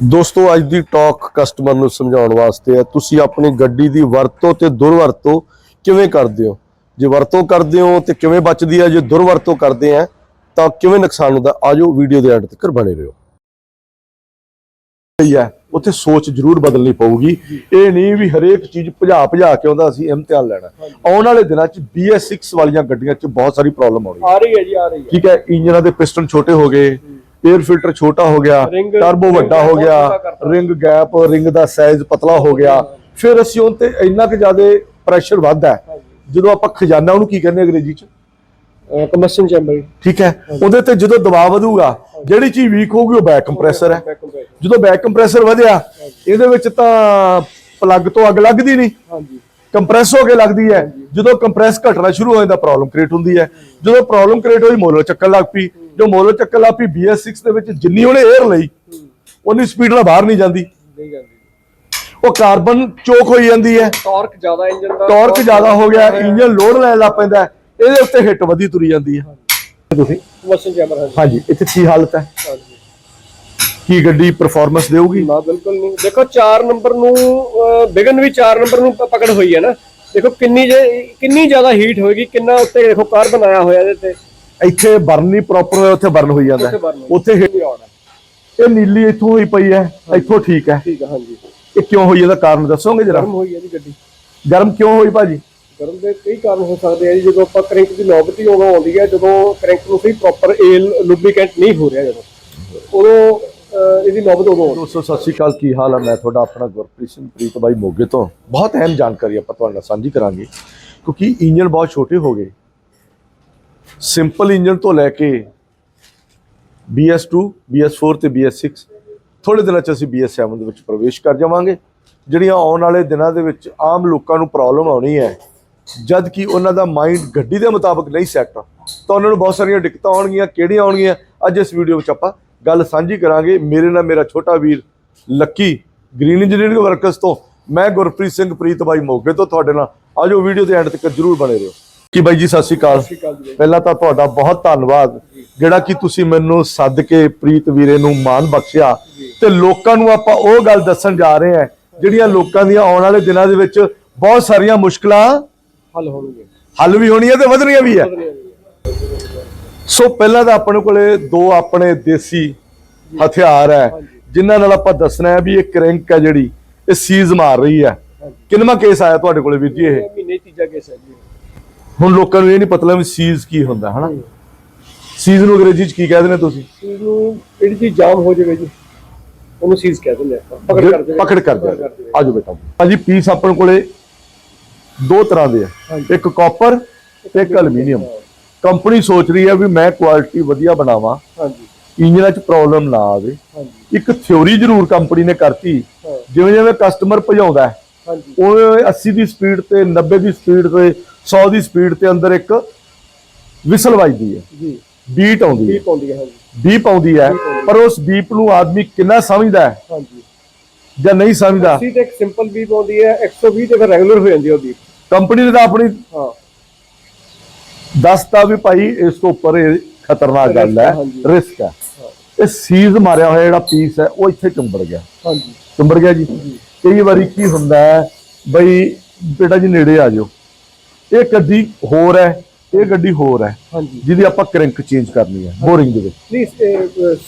ਦੋਸਤੋ ਅੱਜ ਦੀ talk customer ਨੂੰ ਸਮਝਾਉਣ ਵਾਸਤੇ ਹੈ ਤੁਸੀਂ ਆਪਣੀ ਗੱਡੀ ਦੀ ਵਰਤੋਂ ਤੇ ਦੁਰਵਰਤੋਂ ਕਿਵੇਂ ਕਰਦੇ ਹੋ? ਜੇ ਵਰਤੋਂ ਕਰਦੇ ਹੋ ਤੇ ਕਿਵੇਂ ਬਚਦੀ ਹੈ ਜੇ ਦੁਰਵਰਤੋਂ ਕਰਦੇ ਆ ਤਾਂ ਕਿਵੇਂ ਨੁਕਸਾਨ ਹੁੰਦਾ? ਆਜੋ ਵੀਡੀਓ ਦੇ ਐਂਡ ਤੱਕ ਬਣੇ ਰਹੋ। ਸਹੀ ਹੈ ਉੱਥੇ ਸੋਚ ਜ਼ਰੂਰ ਬਦਲਣੀ ਪਊਗੀ। ਇਹ ਨਹੀਂ ਵੀ ਹਰੇਕ ਚੀਜ਼ ਭਜਾ ਭਜਾ ਕੇ ਆਉਂਦਾ ਅਸੀਂ ਇਮਤਿਹਾਨ ਲੈਣਾ। ਆਉਣ ਵਾਲੇ ਦਿਨਾਂ 'ਚ BS6 ਵਾਲੀਆਂ ਗੱਡੀਆਂ 'ਚ ਬਹੁਤ ਸਾਰੀ ਪ੍ਰੋਬਲਮ ਆਉਣੀ ਆ। ਰਹੀ ਹੈ ਜੀ ਆ ਰਹੀ ਹੈ। ਠੀਕ ਹੈ ਇੰਜਨਾਂ ਦੇ ਪਿਸਟਨ ਛੋਟੇ ਹੋ ਗਏ। 에ਅਰ ਫਿਲਟਰ ਛੋਟਾ ਹੋ ਗਿਆ ਟਰਬੋ ਵੱਡਾ ਹੋ ਗਿਆ। ਰਿੰਗ ਗੈਪ ਰਿੰਗ ਦਾ ਸਾਈਜ਼ ਪਤਲਾ ਹੋ ਗਿਆ। ਫਿਰ ਅਸੀਂ ਉਹ ਤੇ ਇੰਨਾ ਕਿ ਜ਼ਿਆਦਾ ਪ੍ਰੈਸ਼ਰ ਵੱਧਦਾ ਜਦੋਂ ਆਪਾਂ ਖਜ਼ਾਨਾ ਉਹਨੂੰ ਕੀ ਕਹਿੰਦੇ ਅੰਗਰੇਜ਼ੀ ਚ? ਕੰਬਸ਼ਨ ਚੈਂਬਰ ਠੀਕ ਹੈ। ਉਹਦੇ ਤੇ ਜਦੋਂ ਦਬਾਅ ਵਧੂਗਾ ਜਿਹੜੀ ਚੀਜ਼ ਵੀਕ ਹੋਊਗੀ ਉਹ ਬੈਕ ਕੰਪਰੈਸਰ ਹੈ। ਜਦੋਂ ਬੈਕ ਕੰਪਰੈਸਰ ਵਧਿਆ ਇਹਦੇ ਵਿੱਚ ਤਾਂ ਪਲੱਗ ਤੋਂ ਅੱਗ ਲੱਗਦੀ ਨਹੀਂ। ਹਾਂਜੀ। ਕੰਪਰੈਸ ਹੋ ਕੇ ਲੱਗਦੀ ਹੈ। ਜਦੋਂ ਕੰਪਰੈਸ ਘਟਣਾ ਸ਼ੁਰੂ ਹੋ ਜਾਂਦਾ ਪ੍ਰੋਬਲਮ ਕ੍ਰੀਏਟ ਹੁੰਦੀ ਹੈ। ਜਦੋਂ ਪ੍ਰੋਬਲਮ ਕ੍ਰੀਏਟ ਹੋਈ ਮੋਲਰ ਚੱਕਣ ਲੱਗ ਪਈ। ਜੋ ਮੋਲਰ ਚੱਕਣ ਲੱਗ ਪਈ BS6 ਦੇ ਵਿੱਚ ਜਿੰਨੀ ਉਹਨੇ 에ਅਰ ਲਈ ਉਨੀ ਸਪੀਡ ਨਾਲ ਬਾਹਰ ਨਹੀਂ ਜਾਂਦੀ। ਨਹੀਂ ਜਾਂਦੀ। ਉਹ ਕਾਰਬਨ ਚੋਕ ਹੋਈ ਜਾਂਦੀ ਹੈ। ਟਾਰਕ ਜ਼ਿਆਦਾ ਇੰਜਨ ਦਾ ਟਾਰਕ ਜ਼ਿਆਦਾ ਹੋ ਗਿਆ ਇੰਜਨ ਲੋਡ ਲੈਣ ਲੱਗ ਪੈਂਦਾ ਇਹਦੇ ਉੱਤੇ ਹਿੱਟ ਵਧੀ ਤੁਰੀ ਜਾਂਦੀ ਹੈ। ਤੁਸੀਂ? ਕੰਬਸ਼ਨ ਚੈਂਬਰ ਹਾਂਜੀ। ਇੱਥੇ ਕੀ ਹਾਲਤ ਹੈ? ਕੀ ਗੱਡੀ ਪਰਫਾਰਮੈਂਸ ਦੇਊਗੀ? ਨਾ ਬਿਲਕੁਲ ਨਹੀਂ। ਦੇਖੋ 4 ਨੰਬਰ ਨੂੰ ਬਿਗਨ ਵੀ 4 ਨੰਬਰ ਨੂੰ ਪਕੜ ਹੋਈ ਹੈ ਨਾ। ਦੇਖੋ ਕਿੰਨੀ ਜੇ ਕਿੰਨੀ ਜ਼ਿਆਦਾ ਹੀਟ ਹੋਏਗੀ ਕਿੰਨਾ ਉੱਤੇ ਦੇਖੋ ਕਾਰ ਬਣਾਇਆ ਹੋਇਆ ਇਹਦੇ ਤੇ। ਇੱਥੇ ਬਰਨ ਨਹੀਂ ਪ੍ਰੋਪਰ ਹੋਇਆ ਉੱਥੇ ਬਰਨ ਹੋਈ ਜਾਂਦਾ ਉੱਥੇ ਹੈ। burn ਹੋਈ। ਉੱਥੇ ਹਿੱਟ ਨਹੀਂ ਆਉਣਾ ਇਹ ਨੀਲੀ ਇੱਥੋਂ ਹੋਈ ਪਈ ਹੈ ਇੱਥੋਂ ਠੀਕ ਹੈ। ਠੀਕ ਹੈ ਹਾਂਜੀ। ਇਹ ਕਿਉਂ ਹੋਈ ਇਹਦਾ ਕਾਰਨ ਦੱਸੋਗੇ ਜਰਾ? ਗਰਮ ਹੋਈ ਹੈ ਜੀ ਗੱਡੀ। ਗਰਮ ਕਿਉਂ ਹੋਈ ਭਾਜੀ? ਗਰਮ ਦੇ ਕਈ ਕਾਰਨ ਹੋ ਸਕਦੇ ਆ ਜੀ ਜਦੋਂ ਆਪਾਂ ਕ੍ਰੈਂਕ ਦੀ ਨੌਬਤ ਉਦੋਂ ਆਉਂਦੀ ਹੈ ਜਦੋਂ ਕ੍ਰੈਂਕ ਨੂੰ ਸਹੀ ਪ੍ਰੋਪਰ ਏਲ ਲੁਬਰੀਕੈਂਟ ਨਹੀਂ ਹੋ ਰਿਹਾ ਜਦੋਂ। ਉਦੋਂ ਇਹਦੀ ਨੌਬਤ ਉਦੋਂ ਦੋਸਤੋ ਸਤਿ ਸ਼੍ਰੀ ਅਕਾਲ ਕੀ ਹਾਲ ਹੈ ਮੈਂ ਤੁਹਾਡਾ ਆਪਣਾ ਗੁਰਪ੍ਰੀਤ ਸਿੰਘ ਪ੍ਰੀਤ ਬਾਈ ਮੋਗੇ ਤੋਂ। ਬਹੁਤ ਅਹਿਮ ਜਾਣਕਾਰੀ ਆਪਾਂ ਤੁਹਾਡੇ ਨਾਲ ਸਾਂਝੀ ਕਰਾਂਗੇ ਕਿਉਂਕਿ ਇੰਜਨ ਬਹੁਤ ਛੋਟੇ ਹੋ ਗਏ। ਸਿੰਪਲ ਇੰਜਨ ਤੋਂ ਲੈ ਕੇ BS2 BS4 ਤੇ BS6 ਥੋੜੇ ਦਿਨਾਂ ਚ ਅਸੀਂ BS7 ਦੇ ਵਿੱਚ ਪ੍ਰਵੇਸ਼ ਕਰ ਜਾਵਾਂਗੇ। ਜਿਹੜੀਆਂ ਆਉਣ ਵਾਲੇ ਦਿਨਾਂ ਦੇ ਵਿੱਚ ਆਮ ਲੋਕਾਂ ਨੂੰ ਪ੍ਰੋਬਲਮ ਆਉਣੀ ਹੈ ਜਦ ਕਿ ਉਹਨਾਂ ਦਾ ਮਾਈਂਡ ਗੱਡੀ ਦੇ ਮੁਤਾਬਕ ਨਹੀਂ ਸੈੱਟ ਤਾਂ ਉਹਨਾਂ ਨੂੰ ਬਹੁਤ ਸਾਰੀਆਂ ਦਿੱਕਤਾਂ ਆਉਣਗੀਆਂ, ਕਿਹੜੀਆਂ ਆਉਣਗੀਆਂ, ਅੱਜ ਇਸ ਵੀਡੀਓ ਵਿੱਚ ਆਪਾਂ ਗੱਲ ਸਾਂਝੀ ਕਰਾਂਗੇ। ਮੇਰੇ ਨਾਲ ਮੇਰਾ ਛੋਟਾ ਵੀਰ ਲੱਕੀ ਗ੍ਰੀਨ ਇੰਜੀਨੀਅਰਿੰਗ ਵਰਕਰਸ ਤੋਂ, ਮੈਂ ਗੁਰਪ੍ਰੀਤ ਸਿੰਘ, ਪ੍ਰੀਤ ਬਾਈ ਮੋਗੇ ਤੋਂ ਤੁਹਾਡੇ ਨਾਲ। ਆਜੋ ਵੀਡੀਓ ਦੇ ਐਂਡ ਤੱਕ ਜਰੂਰ ਬਣੇ ਰਹੋ। ਕੀ ਬਾਈ ਜੀ ਸਤਿ ਸ਼੍ਰੀ ਅਕਾਲ। ਜੀ ਪਹਿਲਾਂ ਤਾਂ ਤੁਹਾਡਾ ਬਹੁਤ ਧੰਨਵਾਦ ਜਿਹੜਾ ਕਿ ਤੁਸੀਂ ਮੈਨੂੰ ਸੱਦ ਕੇ ਪ੍ਰੀਤ ਵੀਰੇ ਨੂੰ ਮਾਣ ਬਖਸ਼ਿਆ। ਤੇ ਲੋਕਾਂ ਨੂੰ ਆਪਾਂ ਉਹ ਗੱਲ ਦੱਸਣ ਜਾ ਰਹੇ ਹਾਂ ਜਿਹੜੀਆਂ ਲੋਕਾਂ ਦੀਆਂ ਆਉਣ ਵਾਲੇ ਦਿਨਾਂ ਦੇ ਵਿੱਚ ਬਹੁਤ ਸਾਰੀਆਂ ਮੁਸ਼ਕਲਾਂ ਹੱਲ ਹੋਣਗੇ ਹੱਲ ਵੀ ਹੋਣੀਆਂ ਤੇ ਵਧਣੀਆਂ ਵੀ ਹੈ ਸੋ ਪਹਿਲਾਂ ਤਾਂ ਆਪਣੇ ਕੋਲੇ ਦੋ ਆਪਣੇ ਦੇਸੀ ਹਥਿਆਰ ਹੈ ਜਿਨ੍ਹਾਂ ਨਾਲ ਆਪਾਂ ਦੱਸਣਾ ਹੈ ਵੀ ਇਹ ਕ੍ਰੈਂਕ ਹੈ ਜਿਹੜੀ ਇਹ ਸੀਜ਼ ਮਾਰ ਰਹੀ ਹੈ। ਕਿੰਨਵਾਂ ਕੇਸ ਆਇਆ ਤੁਹਾਡੇ ਕੋਲੇ ਵੀਰ ਜੀ ਇਹ? ਇਹ ਮਹੀਨੇ ਤੀਜਾ ਕੇਸ ਹੈ ਜੀ। ਹੁਣ ਲੋਕਾਂ ਨੂੰ ਇਹ ਨਹੀਂ ਪਤਾ ਵੀ ਸੀਜ਼ ਕੀ ਹੁੰਦਾ ਹਨਾ? ਸੀਜ਼ ਨੂੰ ਅੰਗਰੇਜ਼ੀ ਚ ਕੀ ਕਹਿੰਦੇ ਨੇ ਤੁਸੀਂ? ਨੂੰ ਜਿਹੜੀ ਚੀਜ਼ ਜਾਮ ਹੋ ਜਾਵੇ ਜੀ ਉਹਨੂੰ ਸੀਜ਼ ਕਹਿ ਪਕੜ ਕਰ ਦੇਵੇ ਪਕੜ ਕਰ ਦਿਆ ਆਜੋ ਬੇਟਾ। ਭਾਜੀ ਪੀਸ ਆਪਣੇ ਕੋਲੇ ਦੋ ਤਰ੍ਹਾਂ ਦੇ ਆ। ਇੱਕ ਕਾਪਰ ਤੇ ਇੱਕ ਐਲੂਮੀਨੀਅਮ ਕੰਪਨੀ ਸੋਚ ਰਹੀ ਹੈ ਵੀ ਮੈਂ ਕੁਆਲਿਟੀ ਵਧੀਆ ਬਣਾਵਾਂ। ਹਾਂਜੀ। ਇੰਜਨਾਂ 'ਚ ਪ੍ਰੋਬਲਮ ਨਾ ਆਵੇ। ਹਾਂਜੀ। ਇੱਕ ਥਿਉਰੀ ਜ਼ਰੂਰ ਕੰਪਨੀ ਨੇ ਕਰਤੀ। ਜਿਵੇਂ ਜਿਵੇਂ ਕਸਟਮਰ ਭਜਾਉਂਦਾ ਹੈ ਹਾਂਜੀ। ਉਹ 80 ਦੀ ਸਪੀਡ ਤੇ 90 ਦੀ ਸਪੀਡ ਤੇ 100 ਦੀ ਸਪੀਡ ਤੇ ਅੰਦਰ ਇੱਕ ਵਿਸਲ ਵੱਜਦੀ ਹੈ। ਜੀ। ਬੀਟ ਆਉਂਦੀ ਹੈ। ਪਾਉਂਦੀ ਹੈ ਬੀਪ ਆਉਂਦੀ ਹੈ ਪਰ ਉਸ ਬੀਪ ਨੂੰ ਆਦਮੀ ਕਿੰਨਾ ਸਮਝਦਾ ਹੈ ਹਾਂਜੀ। ਜਾਂ ਨਹੀਂ ਸਮਝਦਾ? ਸੀ ਤੇ ਇੱਕ ਸਿੰਪਲ ਵੀ ਪਾਉਂਦੀ ਹੈ 120 ਤੇ ਫਿਰ ਰੈਗੂਲਰ ਹੋ ਜਾਂਦੀ ਹੈ ਉਹਦੀ ਕੰਪਨੀ ਨੇ ਤਾਂ ਆਪਣੀ ਹਾਂ। ਦੱਸਤਾ ਵੀ ਭਾਈ ਇਸ ਤੋਂ ਉੱਪਰ ਇਹ ਖਤਰਨਾਕ ਗੱਲ ਹੈ। ਰਿਸਕ ਹੈ। ਇਹ ਸੀਜ਼ ਮਾਰਿਆ ਹੋਇਆ ਜਿਹੜਾ ਪੀਸ ਹੈ ਉਹ ਇੱਥੇ ਚੁੰਬੜ ਗਿਆ। ਹਾਂਜੀ। ਚੁੰਬੜ ਗਿਆ ਜੀ। ਕਈ ਵਾਰੀ ਕੀ ਹੁੰਦਾ ਹੈ ਬਈ ਬੇਟਾ ਜੀ ਨੇੜੇ ਆ ਜਾਓ ਇਹ ਗੱਡੀ ਹੋਰ ਹੈ ਇਹ ਗੱਡੀ ਹੋਰ ਹੈ ਹਾਂਜੀ। ਜਿਹਦੀ ਆਪਾਂ ਕ੍ਰੈਂਕ ਚੇਂਜ ਕਰਨੀ ਹੈ ਬੋਰਿੰਗ ਦੇ ਵਿੱਚ। ਪਲੀਜ਼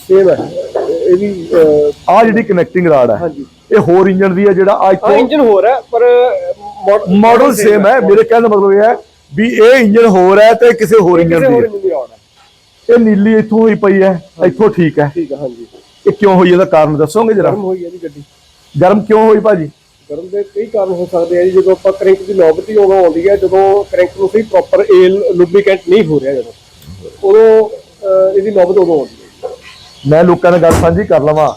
ਸੇਮ ਹੈ। ਇਹ ਵੀ ਆ ਜਿਹੜੀ ਕਨੈਕਟਿੰਗ ਰਾਡ ਹੈ ਹਾਂਜੀ। ਇਹ ਹੋਰ ਇੰਜਨ ਦੀ ਹੈ ਜਿਹੜਾ ਹਾਂ ਇੱਥੋਂ ਇੰਜਨ ਹੋਰ ਹੈ ਪਰ ਮਾਡਲ ਸੇਮ ਹੈ। ਮੇਰੇ ਕਹਿਣ ਦਾ ਮਤਲਬ ਇਹ ਹੈ ਵੀ ਇਹ ਇੰਜਨ ਹੋਰ ਹੈ ਤੇ ਕਿਸੇ ਹੋਰ ਇੰਜਨ ਦੀ ਹੈ। ਇਹ ਨੀਲੀ ਇੱਥੋਂ ਹੋਈ ਪਈ ਹੈ ਇੱਥੋਂ ਠੀਕ ਹੈ। ਠੀਕ ਹੈ ਹਾਂਜੀ। ਇਹ ਕਿਉਂ ਹੋਈ ਇਹਦਾ ਕਾਰਨ ਦੱਸੋਗੇ ਜਰਾ? ਗਰਮ ਹੋਈ ਹੈ ਜੀ ਗੱਡੀ। ਗਰਮ ਕਿਉਂ ਹੋਈ ਭਾਜੀ? ਗਰਮ ਦੇ ਕਈ ਕਾਰਨ ਹੋ ਸਕਦੇ ਆ ਜੀ। ਜਦੋਂ ਆਪਾਂ ਕ੍ਰੈਂਕ ਦੀ ਨੌਬਤ ਉਦੋਂ ਆਉਂਦੀ ਹੈ ਜਦੋਂ ਕ੍ਰੈਂਕ ਨੂੰ ਸਹੀ ਪ੍ਰੋਪਰ ਏਲ ਲੁਬਰੀਕੈਂਟ ਨਹੀਂ ਹੋ ਰਿਹਾ ਜਦੋਂ ਉਦੋਂ ਇਹਦੀ ਨੌਬਤ ਉਦੋਂ ਆਉਂਦੀ ਹੈ। ਮੈਂ ਲੋਕਾਂ ਨਾਲ ਗੱਲ ਸਾਂਝੀ ਕਰ ਲਵਾਂ।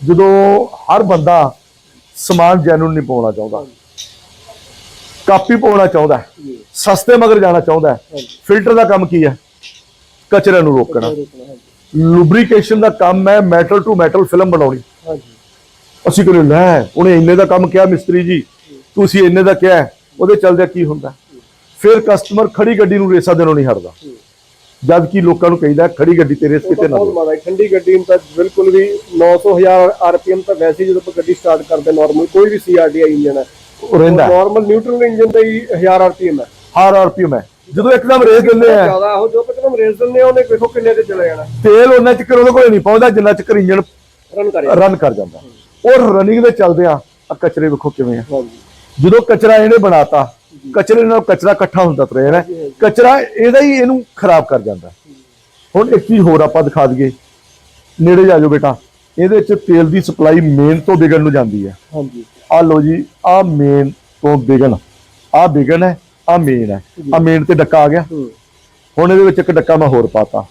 ਜਦੋਂ ਹਰ ਬੰਦਾ ਸਮਾਨ ਜੈਨੂਨ ਨਹੀਂ ਪਾਉਣਾ ਚਾਹੁੰਦਾ ਕਾਪੀ ਪਾਉਣਾ ਚਾਹੁੰਦਾ ਸਸਤੇ ਮਗਰ ਜਾਣਾ ਚਾਹੁੰਦਾ ਫਿਲਟਰ ਦਾ ਕੰਮ ਕੀ ਹੈ? ਕਚਰੇ ਨੂੰ ਰੋਕਣਾ। ਲੁਬਰੀਕੇਸ਼ਨ ਦਾ ਕੰਮ ਹੈ ਮੈਟਲ ਟੂ ਮੈਟਲ ਫਿਲਮ ਬਣਾਉਣੀ। ਹਾਂਜੀ। ਅਸੀਂ ਕਹਿੰਦੇ ਲੈ ਉਹਨੇ ਇੰਨੇ ਦਾ ਕੰਮ ਕਿਹਾ ਮਿਸਤਰੀ ਜੀ ਤੁਸੀਂ ਇੰਨੇ ਦਾ ਕਿਹਾ ਉਹਦੇ ਚੱਲਦਿਆਂ ਕੀ ਹੁੰਦਾ? ਫਿਰ ਕਸਟਮਰ ਖੜੀ ਗੱਡੀ ਨੂੰ ਰੇਸਾ ਦੇਣੋਂ ਨਹੀਂ ਹਟਦਾ। ਜਦ ਕਿ ਲੋਕਾਂ ਨੂੰ ਕਹੀਦਾ ਖੜੀ ਗੱਡੀ ਤੇ ਰੇਸ ਕਿਤੇ ਨਾ ਠੰਡੀ ਗੱਡੀ ਨੂੰ ਤਾਂ ਬਿਲਕੁਲ ਵੀ 900 1000 ਆਰਪੀਐਮ ਤਾਂ ਵੈਸੇ ਜਦੋਂ ਆਪਾਂ ਗੱਡੀ ਸਟਾਰਟ ਕਰਦੇ ਨਾਰਮਲ ਕੋਈ ਵੀ ਸੀਆਰਡੀਆਈ ਇੰਜਨ ਹੈ। ਉਹ ਰਹਿੰਦਾ। ਨਾਰਮਲ ਨਿਊਟਰਲ ਇੰਜਨ ਦਾ ਹੀ 1000 ਆਰਪੀਐਮ ਹੈ। ਹਰ ਆਰਪੀਐਮ ਹੈ। ਜਦੋਂ ਇੱਕਦਮ ਰੇਸ ਦਿੰਦੇ ਆ। ਜ਼ਿਆਦਾ ਉਹ ਜੋ ਕਿਤਨਾ ਰੇਸ ਦਿੰਦੇ ਆ ਉਹਨੇ ਵੇਖੋ ਕਿੰਨੇ ਤੇ ਚਲੇ ਜਾਣਾ। ਤੇਲ ਉਹਨਾਂ ਚਿਰ ਉਹਦੇ ਕੋਲ ਨਹੀਂ ਪਹੁੰਚਦਾ ਜਿੰਨਾ ਚਿਰ ਇੰਜਨ ਰਨ ਕਰ ਜਾਂਦਾ। ਉਹ ਰਨਿੰਗ ਦੇ ਚੱਲਦੇ ਆ ਆ ਕਚਰੇ ਵੇਖੋ ਕਿਵੇਂ ਆ। ਜਦੋਂ ਕਚਰਾ ਇਹਨੇ ਬਣਾਤਾ ਕਚਰੇ ਨਾਲ ਕਚਰਾ ਇਕੱਠਾ ਹੁੰਦਾ ਤੁਰਿਆ ਨਾ ਕਚਰਾ ਇਹਦਾ ਹੀ ਇਹਨੂੰ ਖਰਾਬ ਕਰ ਜਾਂਦਾ। ਹੁਣ ਇੱਕ ਚੀਜ਼ ਹੋਰ ਆਪਾਂ ਦਿਖਾ ਦਈਏ। ਨੇੜੇ ਜਾ ਜਾਓ ਬੇਟਾ ਇਹਦੇ ਵਿੱਚ ਤੇਲ ਦੀ ਸਪਲਾਈ ਮੇਨ ਤੋਂ ਵਿਗਨ ਨੂੰ ਜਾਂਦੀ ਹੈ। ਹਾਂਜੀ। ਆ ਲੋ ਜੀ ਆ ਮੇਨ ਤੋਂ ਵਿਗਨ ਆ ਵਿਗਨ ਹੈ ਆ ਮੇਨ ਹੈ। ਆ ਮੇਨ ਤੇ ਡੱਕਾ ਆ ਗਿਆ। ਹੁਣ ਇਹਦੇ ਵਿੱਚ ਇੱਕ ਡੱਕਾ ਮੈਂ ਹੋਰ ਪਾਤਾ।